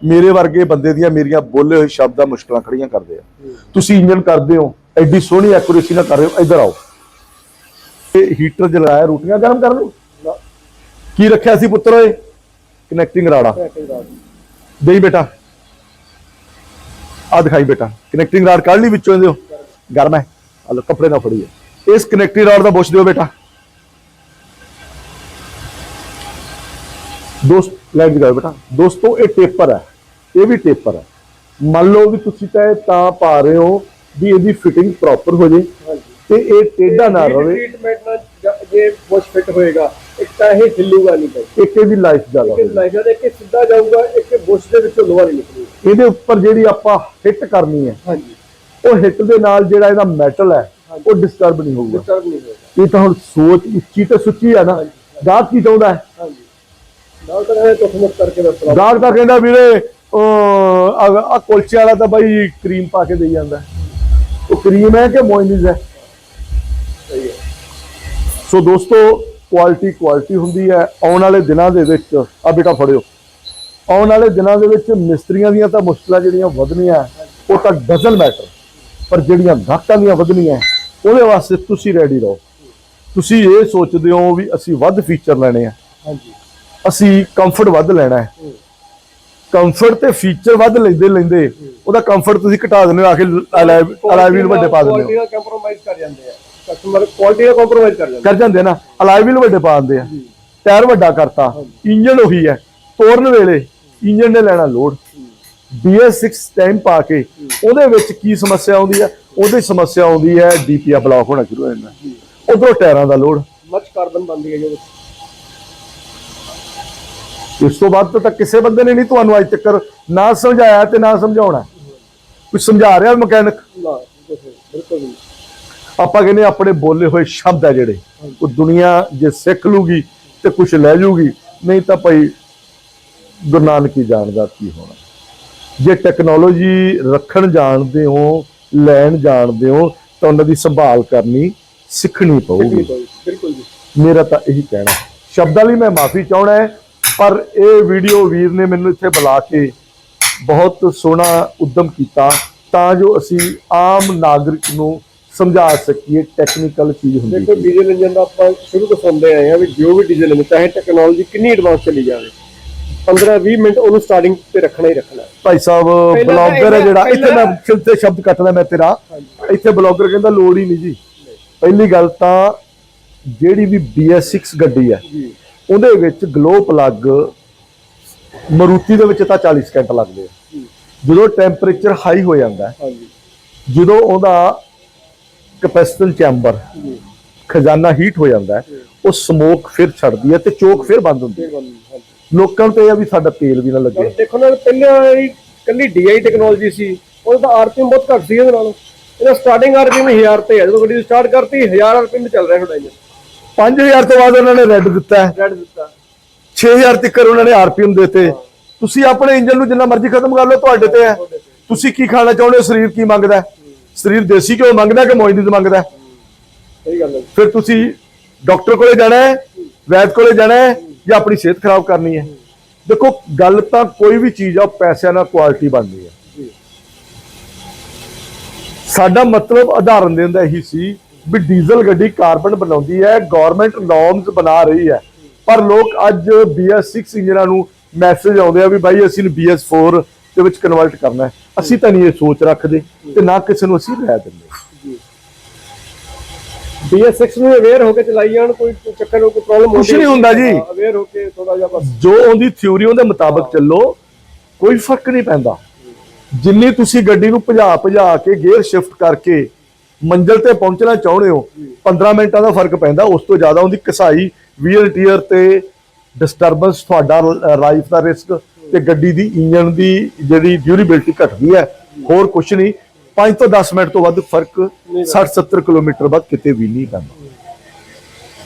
ਮੇਰੇ ਵਰਗੇ ਬੰਦੇ ਦੀਆਂ ਮੇਰੀਆਂ ਬੋਲੇ ਹੋਏ ਸ਼ਬਦਾਂ ਮੁਸ਼ਕਲਾਂ ਖੜੀਆਂ ਕਰਦੇ ਆ। ਤੁਸੀਂ ਇੰਜਨ ਕਰਦੇ ਹੋ, ਐਡੀ ਸੋਹਣੀ ਐਕੂਰੇਸੀ ਨਾਲ ਕਰ ਰਹੇ ਹੋ, ਇੱਧਰ ਆਓ। ਇਹ ਹੀਟਰ ਜਲਾਇਆ, ਰੋਟੀਆਂ ਗਰਮ ਕਰਨ ਨੂੰ ਕੀ ਰੱਖਿਆ ਸੀ ਪੁੱਤਰ ਓਏ? ਕਨੈਕਟਿੰਗ ਰਾੜਾ। ਦੇਈ ਬੇਟਾ। ਆ ਦਿਖਾਈ ਬੇਟਾ ਕਨੈਕਟਿੰਗ ਰਾੜ ਕੱਢ ਲਈ ਵਿੱਚੋਂ ਇਹਦੇ ਗਰਮ ਹੈ। ਆ ਲੋ ਕੱਪੜੇ ਨਾਲ ਫੜੀ ਹੈ ਇਸ ਕਨੈਕਟਿੰਗ ਰਾਡ ਦਾ ਬੁਸ਼ ਦਿਓ ਬੇਟਾ। ਦੋਸਤ ਲੈ ਕੇ ਬੇਟਾ। ਦੋਸਤੋ ਇਹ ਟੇਪਰ ਹੈ। ਇਹ ਵੀ ਟੇਪਰ ਹੈ। ਮੰਨ ਲਓ ਵੀ ਤੁਸੀਂ ਤਾਂ ਇਹ ਤਾਂ ਪਾ ਰਹੇ ਹੋ ਵੀ ਇਹਦੀ ਫਿਟਿੰਗ ਪ੍ਰੋਪਰ ਹੋ ਜੇ ਤੇ ਇਹ ਟੇਢਾ ਨਾ ਰਵੇ। ਟ੍ਰੀਟਮੈਂਟ ਨਾਲ ਜ- ਬੁਸ਼ ਫਿੱਟ ਹੋਏਗਾ ਇੱਕ ਤਾਂ ਇਹ ਹਿੱਲੂਗਾ ਨਹੀਂ ਭਾਈ। ਇੱਕ ਇਹਦੀ ਲਾਈਫ ਜ਼ਿਆਦਾ ਇੱਕ ਲਾਈਫ ਦੇ ਇੱਕ ਸਿੱਧਾ ਜਾਊਗਾ ਇੱਕ ਬੁਸ਼ ਦੇ ਵਿੱਚੋਂ ਲੋਹਾ ਨਹੀਂ ਨਿਕਲੂਗਾ। ਇਹਦੇ ਉੱਪਰ ਜਿਹੜੀ ਆਪਾਂ ਹਿੱਟ ਕਰਨੀ ਹੈ ਹਾਂਜੀ। ਉਹ ਹਿੱਟ ਦੇ ਨਾਲ ਜਿਹੜਾ ਇਹਦਾ ਮੈਟਲ ਹੈ ਉਹ ਡਿਸਟਰਬ ਨਹੀਂ ਹੋਊਗਾ। ਡਿਸਟਰਬ ਨਹੀਂ ਹੋਏਗਾ ਇਹ ਤਾਂ ਹੁਣ ਸੋਚ ਉੱਚੀ ਤੇ ਸੁੱਚੀ ਆ ਨਾ। ਗਾਹਕ ਕੀ ਚਾਹੁੰਦਾ ਹੈ? ਹਾਂਜੀ। ਨਾਲ ਤਾਂ ਇਹ ਤੁਖਮਤ ਕਰਕੇ ਦੱਸਣਾ ਗਾਹਕ ਤਾਂ ਕਹਿੰਦਾ ਵੀਰੇ ਆ ਕੁਲਚੇ ਵਾਲਾ ਤਾਂ ਬਾਈ ਕਰੀਮ ਪਾ ਕੇ ਦੇਈ ਜਾਂਦਾ। ਹੈ। ਉਹ ਕਰੀਮ ਹੈ ਕਿ ਮੋਇਨੀਜ਼ ਹੈ? ਹੈ। ਸੋ ਦੋਸਤੋ ਕੁਆਲਿਟੀ ਕੁਆਲਿਟੀ ਹੁੰਦੀ ਹੈ। ਆਉਣ ਵਾਲੇ ਦਿਨਾਂ ਦੇ ਵਿੱਚ ਆ ਬੇਟਾ ਫੜਿਓ। ਆਉਣ ਵਾਲੇ ਦਿਨਾਂ ਦੇ ਵਿੱਚ ਮਿਸਤਰੀਆਂ ਦੀਆਂ ਤਾਂ ਮੁਸ਼ਕਲਾਂ ਜਿਹੜੀਆਂ ਵਧਣੀਆਂ ਉਹ ਤਾਂ ਡਜ਼ਨ ਮੈਟਰ ਪਰ ਜਿਹੜੀਆਂ ਗਾਹਕਾਂ ਦੀਆਂ ਵਧਣੀਆਂ ਉਹਦੇ ਵਾਸਤੇ ਤੁਸੀਂ ਰੈਡੀ ਰਹੋ। ਤੁਸੀਂ ਇਹ ਸੋਚਦੇ ਹੋ ਵੀ ਅਸੀਂ ਵੱਧ ਫੀਚਰ ਲੈਣੇ ਆ। ਹਾਂਜੀ। ਅਸੀਂ ਕੰਫਰਟ ਵੱਧ ਲੈਣਾ ਹੈ। ਕੰਫਰਟ ਤੇ ਫੀਚਰ ਵੱਧ ਲੈਂਦੇ ਲੈਂਦੇ ਉਹਦਾ ਕੰਫਰਟ ਤੁਸੀਂ ਘਟਾ ਦਿੰਦੇ ਹੋ ਆ ਕੇ ਅਲਾਈ ਵੀਲ ਵੱਡੇ ਪਾ ਦਿੰਦੇ ਕੁਆਲਿਟੀ ਹੋ ਦਾ ਕੰਪਰੋਮਾਈਜ਼ ਕਰ ਜਾਂਦੇ ਆ। ਕਸਟਮਰ ਕੁਆਲਿਟੀ ਦਾ ਕੰਪਰੋਮਾਈਜ਼ ਕਰ ਜਾਂਦੇ ਕਰ ਜਾਂਦੇ ਨਾ ਅਲਾਈ ਵੀਲ ਵੱਡੇ ਪਾ ਦਿੰਦੇ ਆ। ਟਾਇਰ ਵੱਡਾ ਕਰਤਾ ਇੰਜਨ ਉਹੀ ਹੈ। ਤੋਰਨ ਵੇਲੇ ਇੰਜਨ ਨੇ ਲੈਣਾ ਲੋਡ BS6 ਟਾਈਮ ਪਾ ਕੇ ਉਹਦੇ ਵਿੱਚ ਕੀ ਸਮੱਸਿਆ ਆਉਂਦੀ ਹੈ? ਉਹਦੀ ਸਮੱਸਿਆ ਆਉਂਦੀ ਹੈ ਡੀਪੀਆ ਬਲੌਕ ਹੋਣਾ ਸ਼ੁਰੂ ਹੋ ਜਾਂਦਾ। ਉਧਰੋਂ ਟਾਇਰਾਂ ਦਾ ਲੋਡ ਮੱਚ ਕਾਰਬਨ ਬਣਦੀ ਹੈ ਜੋ ਇਸ ਤੋਂ ਬਾਅਦ ਤਾਂ ਕਿਸੇ ਬੰਦੇ ਨੇ ਨਹੀਂ ਤੁਹਾਨੂੰ ਅੱਜ ਤੱਕ ਨਾ ਸਮਝਾਇਆ ਤੇ ਨਾ ਸਮਝਾਉਣਾ। ਕੁਝ ਸਮਝਾ ਰਿਹਾ ਮਕੈਨਿਕ? ਬਿਲਕੁਲ ਆਪਾਂ ਕਹਿੰਦੇ ਆਪਣੇ ਬੋਲੇ ਹੋਏ ਸ਼ਬਦ ਆ ਜਿਹੜੇ। ਉਹ ਦੁਨੀਆ ਜੇ ਸਿੱਖ ਲੂਗੀ ਤੇ ਕੁਝ ਲੈ ਜੂਗੀ ਨਹੀਂ ਤਾਂ ਭਾਈ ਗੁਰੂ ਨਾਨਕ ਹੀ ਜਾਣਦਾ ਕੀ ਹੋਣਾ। ਜੇ ਟੈਕਨੋਲੋਜੀ ਰੱਖਣ ਜਾਣਦੇ ਹੋ ਲੈਣ ਜਾਣਦੇ ਹੋ ਤਾਂ ਉਹਨਾਂ ਦੀ ਸੰਭਾਲ ਕਰਨੀ ਸਿੱਖਣੀ ਪਊਗੀ ਬਿਲਕੁਲ ਜੀ ਮੇਰਾ ਤਾਂ ਇਹੀ ਕਹਿਣਾ। ਸ਼ਬਦਾਂ ਲਈ ਮੈਂ ਮਾਫੀ ਚਾਹਣਾ ਹੈ ਪਰ ਇਹ ਵੀਡੀਓ ਵੀਰ ਨੇ ਮੈਨੂੰ ਇੱਥੇ ਬੁਲਾ ਕੇ ਬਹੁਤ ਸੋਹਣਾ ਉਦਮ ਕੀਤਾ ਤਾਂ ਜੋ ਅਸੀਂ ਆਮ ਨਾਗਰਿਕ ਨੂੰ ਸਮਝਾ ਸਕੀਏ ਟੈਕਨੀਕਲ ਚੀਜ਼ ਹੁੰਦੀ ਦੇਖੋ ਹੈ। ਡੀਜ਼ਲ ਇੰਜਨ ਦਾ ਆਪਾਂ ਸ਼ੁਰੂ ਤੋਂ ਸੁਣਦੇ ਆਏ ਆ ਵੀ ਜੋ ਵੀ ਡੀਜ਼ਲ ਇੰਜਨ ਚਾਹੇ ਟੈਕਨੋਲੋਜੀ ਕਿੰਨੀ ਐਡਵਾਂਸ ਚਲੀ ਜਾਵੇ 15 20 ਮਿੰਟ ਉਹਨੂੰ ਸਟਾਰਟਿੰਗ ਤੇ ਰੱਖਣਾ ਹੀ ਰੱਖਣਾ। ਭਾਈ ਸਾਹਿਬ ਬਲੌਗਰ ਹੈ ਜਿਹੜਾ ਇੱਥੇ ਮੈਂ ਤੇ ਸ਼ਬਦ ਕੱਟਦਾ ਮੈਂ ਤੇਰਾ। ਇੱਥੇ ਬਲੌਗਰ ਕਹਿੰਦਾ ਲੋੜ ਹੀ ਨਹੀਂ ਜੀ। ਪਹਿਲੀ ਗੱਲ ਤਾਂ ਜਿਹੜੀ ਵੀ BS6 ਗੱਡੀ ਹੈ ਉਹਦੇ ਵਿੱਚ ਗਲੋ ਪਲੱਗ ਮਰੂਤੀ ਦੇ ਵਿੱਚ ਤਾਂ 40 ਸਕਿੰਟ ਲੱਗਦੇ ਆ। ਜਦੋਂ ਟੈਂਪਰੇਚਰ ਹਾਈ ਹੋ ਜਾਂਦਾ ਜਦੋਂ ਉਹਦਾ ਕੈਪੈਸਿਟਰ ਚੈਂਬਰ ਖਜ਼ਾਨਾ ਹੀਟ ਹੋ ਜਾਂਦਾ ਉਹ ਸਮੋਕ ਫਿਰ ਛੱਡਦੀ ਹੈ ਤੇ ਚੋਕ ਫਿਰ ਬੰਦ ਹੁੰਦੀ ਹੈ। ਲੋਕਾਂ ਨੂੰ ਤੇ ਆ ਵੀ ਸਾਡਾ ਤੇਲ ਵੀ ਨਾ ਲੱਗੇ। ਦੇਖੋ ਨਾ ਪਹਿਲਾਂ ਇਹ ਕੱਲੀ ਡੀਆਈ ਟੈਕਨੋਲੋਜੀ ਸੀ ਉਹਦਾ ਤਾਂ ਆਰਪੀਐਮ ਬਹੁਤ ਘੱਟ ਸੀ ਇਹਦੇ ਨਾਲੋਂ। ਇਹਦਾ ਸਟਾਰਟਿੰਗ ਆਰਪੀਐਮ 1000 ਤੇ ਹੈ ਜਦੋਂ ਗੱਡੀ ਸਟਾਰਟ ਕਰਤੀ 1000 ਆਰਪੀਐਮ ਚੱਲ ਰਿਹਾ ਤੁਹਾਡਾ ਇੰਜਨ 5000 ਤੋਂ ਬਾਅਦ ਉਹਨਾਂ ਨੇ ਰੈੱਡ ਦਿੱਤਾ ਹੈ। ਰੈਡ ਦਿੱਤਾ। 6000 ਤੱਕ ਉਹਨਾਂ ਨੇ ਆਰਪੀਐਮ ਦਿੱਤੇ। ਤੁਸੀਂ ਆਪਣੇ ਇੰਜਨ ਨੂੰ ਜਿੰਨਾ ਮਰਜ਼ੀ ਖਤਮ ਕਰ ਲਓ ਤੁਹਾਡੇ ਤੇ ਹੈ। ਤੁਸੀਂ ਕੀ ਖਾਣਾ ਚਾਹੁੰਦੇ ਹੋ ਸਰੀਰ ਕੀ ਮੰਗਦਾ ਹੈ? ਸਰੀਰ ਦੇਸੀ ਘਿਓ ਮੰਗਦਾ ਕਿ ਮੋਇਨੀਜ਼ ਮੰਗਦਾ? ਸਹੀ ਗੱਲ ਹੈ। ਫਿਰ ਤੁਸੀਂ ਡਾਕਟਰ ਕੋਲੇ ਜਾਣਾ ਹੈ ਵੈਦ ਕੋਲੇ ਜਾਣਾ ਹੈ। ਜਾਂ ਆਪਣੀ ਸਿਹਤ ਖਰਾਬ ਕਰਨੀ ਹੈ। ਦੇਖੋ ਗੱਲ ਤਾਂ ਕੋਈ ਵੀ ਚੀਜ਼ ਆ ਪੈਸਿਆਂ ਨਾਲ ਕੁਆਲਿਟੀ ਬਣਦੀ ਹੈ। ਸਾਡਾ ਮਤਲਬ ਉਦਾਹਰਨ ਦੇਣ ਦਾ ਇਹੀ ਸੀ ਵੀ ਡੀਜ਼ਲ ਗੱਡੀ ਕਾਰਬਨ ਬਣਾਉਂਦੀ ਹੈ ਗਵਰਨਮੈਂਟ ਨੋਰਮਸ ਬਣਾ ਰਹੀ ਹੈ। ਪਰ ਲੋਕ ਅੱਜ BS6 ਇੰਜਨਾਂ ਨੂੰ ਮੈਸੇਜ ਆਉਂਦੇ ਆ ਵੀ ਭਾਈ ਅਸੀਂ ਨੂੰ BS4 ਦੇ ਵਿੱਚ ਕਨਵਰਟ ਕਰਨਾ ਹੈ। ਅਸੀਂ ਤਾਂ ਨਹੀਂ ਇਹ ਸੋਚ ਰੱਖਦੇ ਤੇ ਨਾ ਕਿਸੇ ਨੂੰ ਅਸੀਂ ਰਹਿ ਦਿੰਦੇ। BS6 ਨੂੰ ਅਵੇਅਰ ਹੋ ਕੇ ਚਲਾਈ ਜਾਣ ਕੋਈ ਚੱਕਰ ਕੋਈ ਪ੍ਰੋਬਲਮ ਕੁਛ ਨਹੀਂ ਹੁੰਦਾ ਜੀ। ਅਵੇਅਰ ਹੋ ਕੇ ਥੋੜਾ ਜਿਹਾ ਬਸ। ਜੋ ਉਹਦੀ ਥਿਊਰੀ ਉਹਦੇ ਮੁਤਾਬਕ ਚੱਲੋ ਕੋਈ ਫ਼ਰਕ ਨਹੀਂ ਪੈਂਦਾ। ਜਿੰਨੀ ਤੁਸੀਂ ਗੱਡੀ ਨੂੰ ਭਜਾ ਭਜਾ ਕੇ ਗੇਅਰ ਸ਼ਿਫਟ ਕਰਕੇ ਮੰਜ਼ਲ ਤੇ ਪਹੁੰਚਣਾ ਚਾਹੁੰਦੇ ਹੋ 15 ਮਿੰਟਾਂ ਦਾ ਫ਼ਰਕ ਪੈਂਦਾ ਉਸ ਤੋਂ ਜ਼ਿਆਦਾ ਉਹਦੀ ਕਸਾਈ ਵੀਅਰ ਟੀਅਰ ਤੇ ਡਿਸਟਰਬੈਂਸ ਤੁਹਾਡਾ ਲਾਈਫ ਦਾ ਰਿਸਕ ਤੇ ਗੱਡੀ ਦੀ ਇੰਜਨ ਦੀ ਜਿਹੜੀ ਡਿਊਰੇਬਿਲਟੀ ਘਟਦੀ ਹੈ ਹੋਰ ਕੁਝ ਨਹੀਂ। 5 ਤੋਂ 10 ਮਿੰਟ ਤੋਂ ਵੱਧ ਫ਼ਰਕ 60 70 ਕਿਲੋਮੀਟਰ ਬਾਅਦ ਕਿਤੇ ਵੀ ਨਹੀਂ ਪੈਂਦਾ।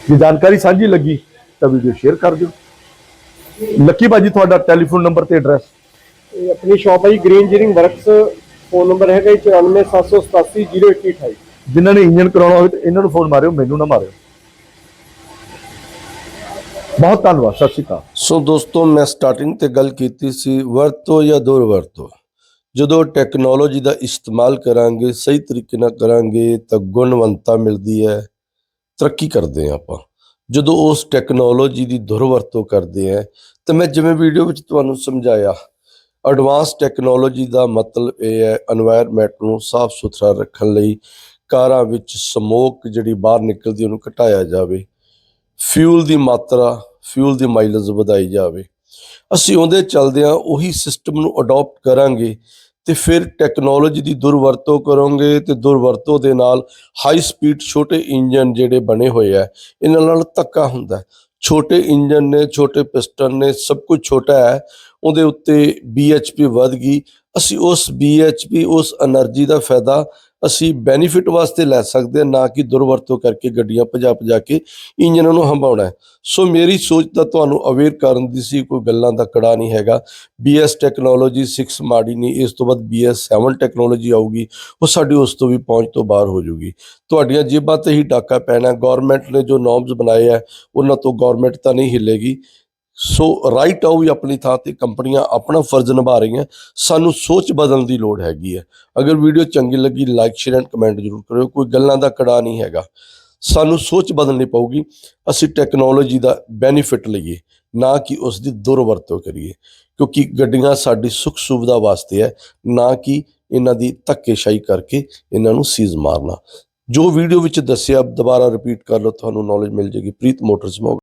ਜੇ ਜਾਣਕਾਰੀ ਸਾਂਝੀ ਲੱਗੀ ਤਾਂ ਵੀਡੀਓ ਸ਼ੇਅਰ ਕਰ ਦਿਓ। ਲੱਕੀ ਬਾਜੀ ਤੁਹਾਡਾ ਟੈਲੀਫੋਨ ਨੰਬਰ ਤੇ ਐਡਰੈਸ ਇਹ ਆਪਣੀ ਸ਼ਾਪ ਹੈ ਜੀ green engineering works phone number ਹੈਗਾ ਜੀ 9478802128 ਜਿਨ੍ਹਾਂ ਨੇ ਇੰਜਨ ਕਰਾਉਣਾ ਹੋਵੇ ਤਾਂ ਇਹਨਾਂ ਨੂੰ ਫੋਨ ਮਾਰਿਓ ਮੈਨੂੰ ਨਾ ਮਾਰਿਓ। ਬਹੁਤ ਧੰਨਵਾਦ ਸਤਿ ਸ਼੍ਰੀ ਅਕਾਲ। ਸੋ ਦੋਸਤੋ ਮੈਂ ਸਟਾਰਟਿੰਗ ਤੇ ਗੱਲ ਕੀਤੀ ਸੀ ਵਰਤੋ ਜਾਂ ਦੁਰ ਵਰਤੋ ਜਦੋਂ ਟੈਕਨੋਲੋਜੀ ਦਾ ਇਸਤੇਮਾਲ ਕਰਾਂਗੇ, ਸਹੀ ਤਰੀਕੇ ਨਾਲ ਕਰਾਂਗੇ, ਤਾਂ ਗੁਣਵੰਤਾ ਮਿਲਦੀ ਹੈ। ਤਰੱਕੀ ਕਰਦੇ ਆ ਆਪਾਂ। ਜਦੋਂ ਉਸ ਟੈਕਨੋਲੋਜੀ ਦੀ ਦੁਰਵਰਤੋਂ ਕਰਦੇ ਆ ਤਾਂ ਮੈਂ ਜਿਵੇਂ ਵੀਡੀਓ ਵਿੱਚ ਤੁਹਾਨੂੰ ਸਮਝਾਇਆ ਐਡਵਾਂਸ ਟੈਕਨੋਲੋਜੀ ਦਾ ਮਤਲਬ ਇਹ ਹੈ এনवायरमेंट ਨੂੰ ਸਾਫ਼ ਸੁਥਰਾ ਰੱਖਣ ਲਈ ਕਾਰਾਂ ਵਿੱਚ ਸਮੋਕ ਜਿਹੜੀ ਬਾਹਰ ਨਿਕਲਦੀ ਉਹਨੂੰ ਘਟਾਇਆ ਜਾਵੇ। ਫਿਊਲ ਦੀ ਮਾਤਰਾ ਫਿਊਲ ਦੀ ਮਾਈਲੇਜ ਵਧਾਈ ਜਾਵੇ। ਅਸੀਂ ਉਹਦੇ ਚੱਲਦਿਆਂ ਉਹੀ ਸਿਸਟਮ ਨੂੰ ਅਡਾਪਟ ਕਰਾਂਗੇ ਤੇ ਫਿਰ ਟੈਕਨੋਲੋਜੀ ਦੀ ਦੁਰਵਰਤੋਂ ਕਰੋਗੇ ਤੇ ਦੁਰਵਰਤੋਂ ਦੇ ਨਾਲ ਹਾਈ ਸਪੀਡ ਛੋਟੇ ਇੰਜਨ ਜਿਹੜੇ ਬਣੇ ਹੋਏ ਆ, ਇਹਨਾਂ ਨਾਲ ਧੱਕਾ ਹੁੰਦਾ। ਛੋਟੇ ਇੰਜਨ ਨੇ, ਛੋਟੇ ਪਿਸਟਨ ਨੇ, ਸਭ ਕੁਝ ਛੋਟਾ ਹੈ। ਉਹਦੇ ਉੱਤੇ ਬੀ ਐੱਚ ਪੀ ਵਧ ਗਈ। ਅਸੀਂ ਉਸ ਬੀ ਐਚ ਪੀ ਉਸ એનર્ਜੀ ਦਾ ਫਾਇਦਾ ਅਸੀਂ ਬੈਨੀਫਿਟ ਵਾਸਤੇ ਲੈ ਸਕਦੇ ਹਾਂ, ਨਾ ਕਿ ਦੁਰਵਰਤੋਂ ਕਰਕੇ ਗੱਡੀਆਂ ਭਜਾ ਭਜਾ ਕੇ ਇੰਜਨਾਂ ਨੂੰ ਹੰਭਾਉਣਾ ਸੋ ਮੇਰੀ ਸੋਚ ਤਾਂ ਤੁਹਾਨੂੰ ਅਵੇਅਰ ਕਰਨ ਦੀ ਸੀ, ਕੋਈ ਗੱਲਾਂ ਦਾ ਕੜਾ ਨਹੀਂ ਹੈਗਾ। ਬੀ BS ਟੈਕਨੋਲੋਜੀ 6 ਮਾੜੀ ਨਹੀਂ, ਇਸ ਤੋਂ ਬਾਅਦ ਬੀ BS 7 ਟੈਕਨੋਲੋਜੀ ਆਊਗੀ, ਉਹ ਸਾਡੀ ਉਸ ਤੋਂ ਵੀ ਪਹੁੰਚ ਤੋਂ ਬਾਹਰ ਹੋ ਜਾਊਗੀ। ਤੁਹਾਡੀਆਂ ਜੇਬਾਂ ਤੇ ਹੀ ਡਾਕਾ ਪੈਣਾ ਗਵਰਨਮੈਂਟ ਨੇ ਜੋ ਨੋਰਮਸ ਬਣਾਏ ਆ, ਉਹਨਾਂ ਤੋਂ ਗਵਰਨਮੈਂਟ ਤਾਂ ਨਹੀਂ ਹਿੱਲੇਗੀ। ਸੋ ਰਾਈਟ ਆਓ ਵੀ ਆਪਣੀ ਥਾਂ ਤੇ ਕੰਪਨੀਆਂ ਆਪਣਾ ਫਰਜ਼ ਨਿਭਾ ਰਹੀਆਂ, ਸਾਨੂੰ ਸੋਚ ਬਦਲਣ ਦੀ ਲੋੜ ਹੈਗੀ ਹੈ। ਅਗਰ ਵੀਡੀਓ ਚੰਗੀ ਲੱਗੀ ਲਾਈਕ ਸ਼ੇਅਰ ਐਂਡ ਕਮੈਂਟ ਜ਼ਰੂਰ ਕਰਿਓ, ਕੋਈ ਗੱਲਾਂ ਦਾ ਕੜਾ ਨਹੀਂ ਹੈਗਾ। ਸਾਨੂੰ ਸੋਚ ਬਦਲਣੀ ਪਊਗੀ, ਅਸੀਂ ਟੈਕਨੋਲੋਜੀ ਦਾ ਬੈਨੀਫਿਟ ਲਈਏ, ਨਾ ਕਿ ਉਸ ਦੀ ਦੁਰਵਰਤੋਂ ਕਰੀਏ। ਕਿਉਂਕਿ ਗੱਡੀਆਂ ਸਾਡੀ ਸੁੱਖ ਸੁਵਿਧਾ ਵਾਸਤੇ ਹੈ, ਨਾ ਕਿ ਇਹਨਾਂ ਦੀ ਧੱਕੇਸ਼ਾਹੀ ਕਰਕੇ ਇਹਨਾਂ ਨੂੰ ਸੀਜ਼ ਮਾਰਨਾ। ਜੋ ਵੀਡੀਓ ਵਿੱਚ ਦੱਸਿਆ, ਦੁਬਾਰਾ ਰਿਪੀਟ ਕਰ ਲਓ, ਤੁਹਾਨੂੰ ਨੌਲੇਜ ਮਿਲ ਜੇਗੀ ਪ੍ਰੀਤ ਮੋਟਰਸ ਮੋਗਾ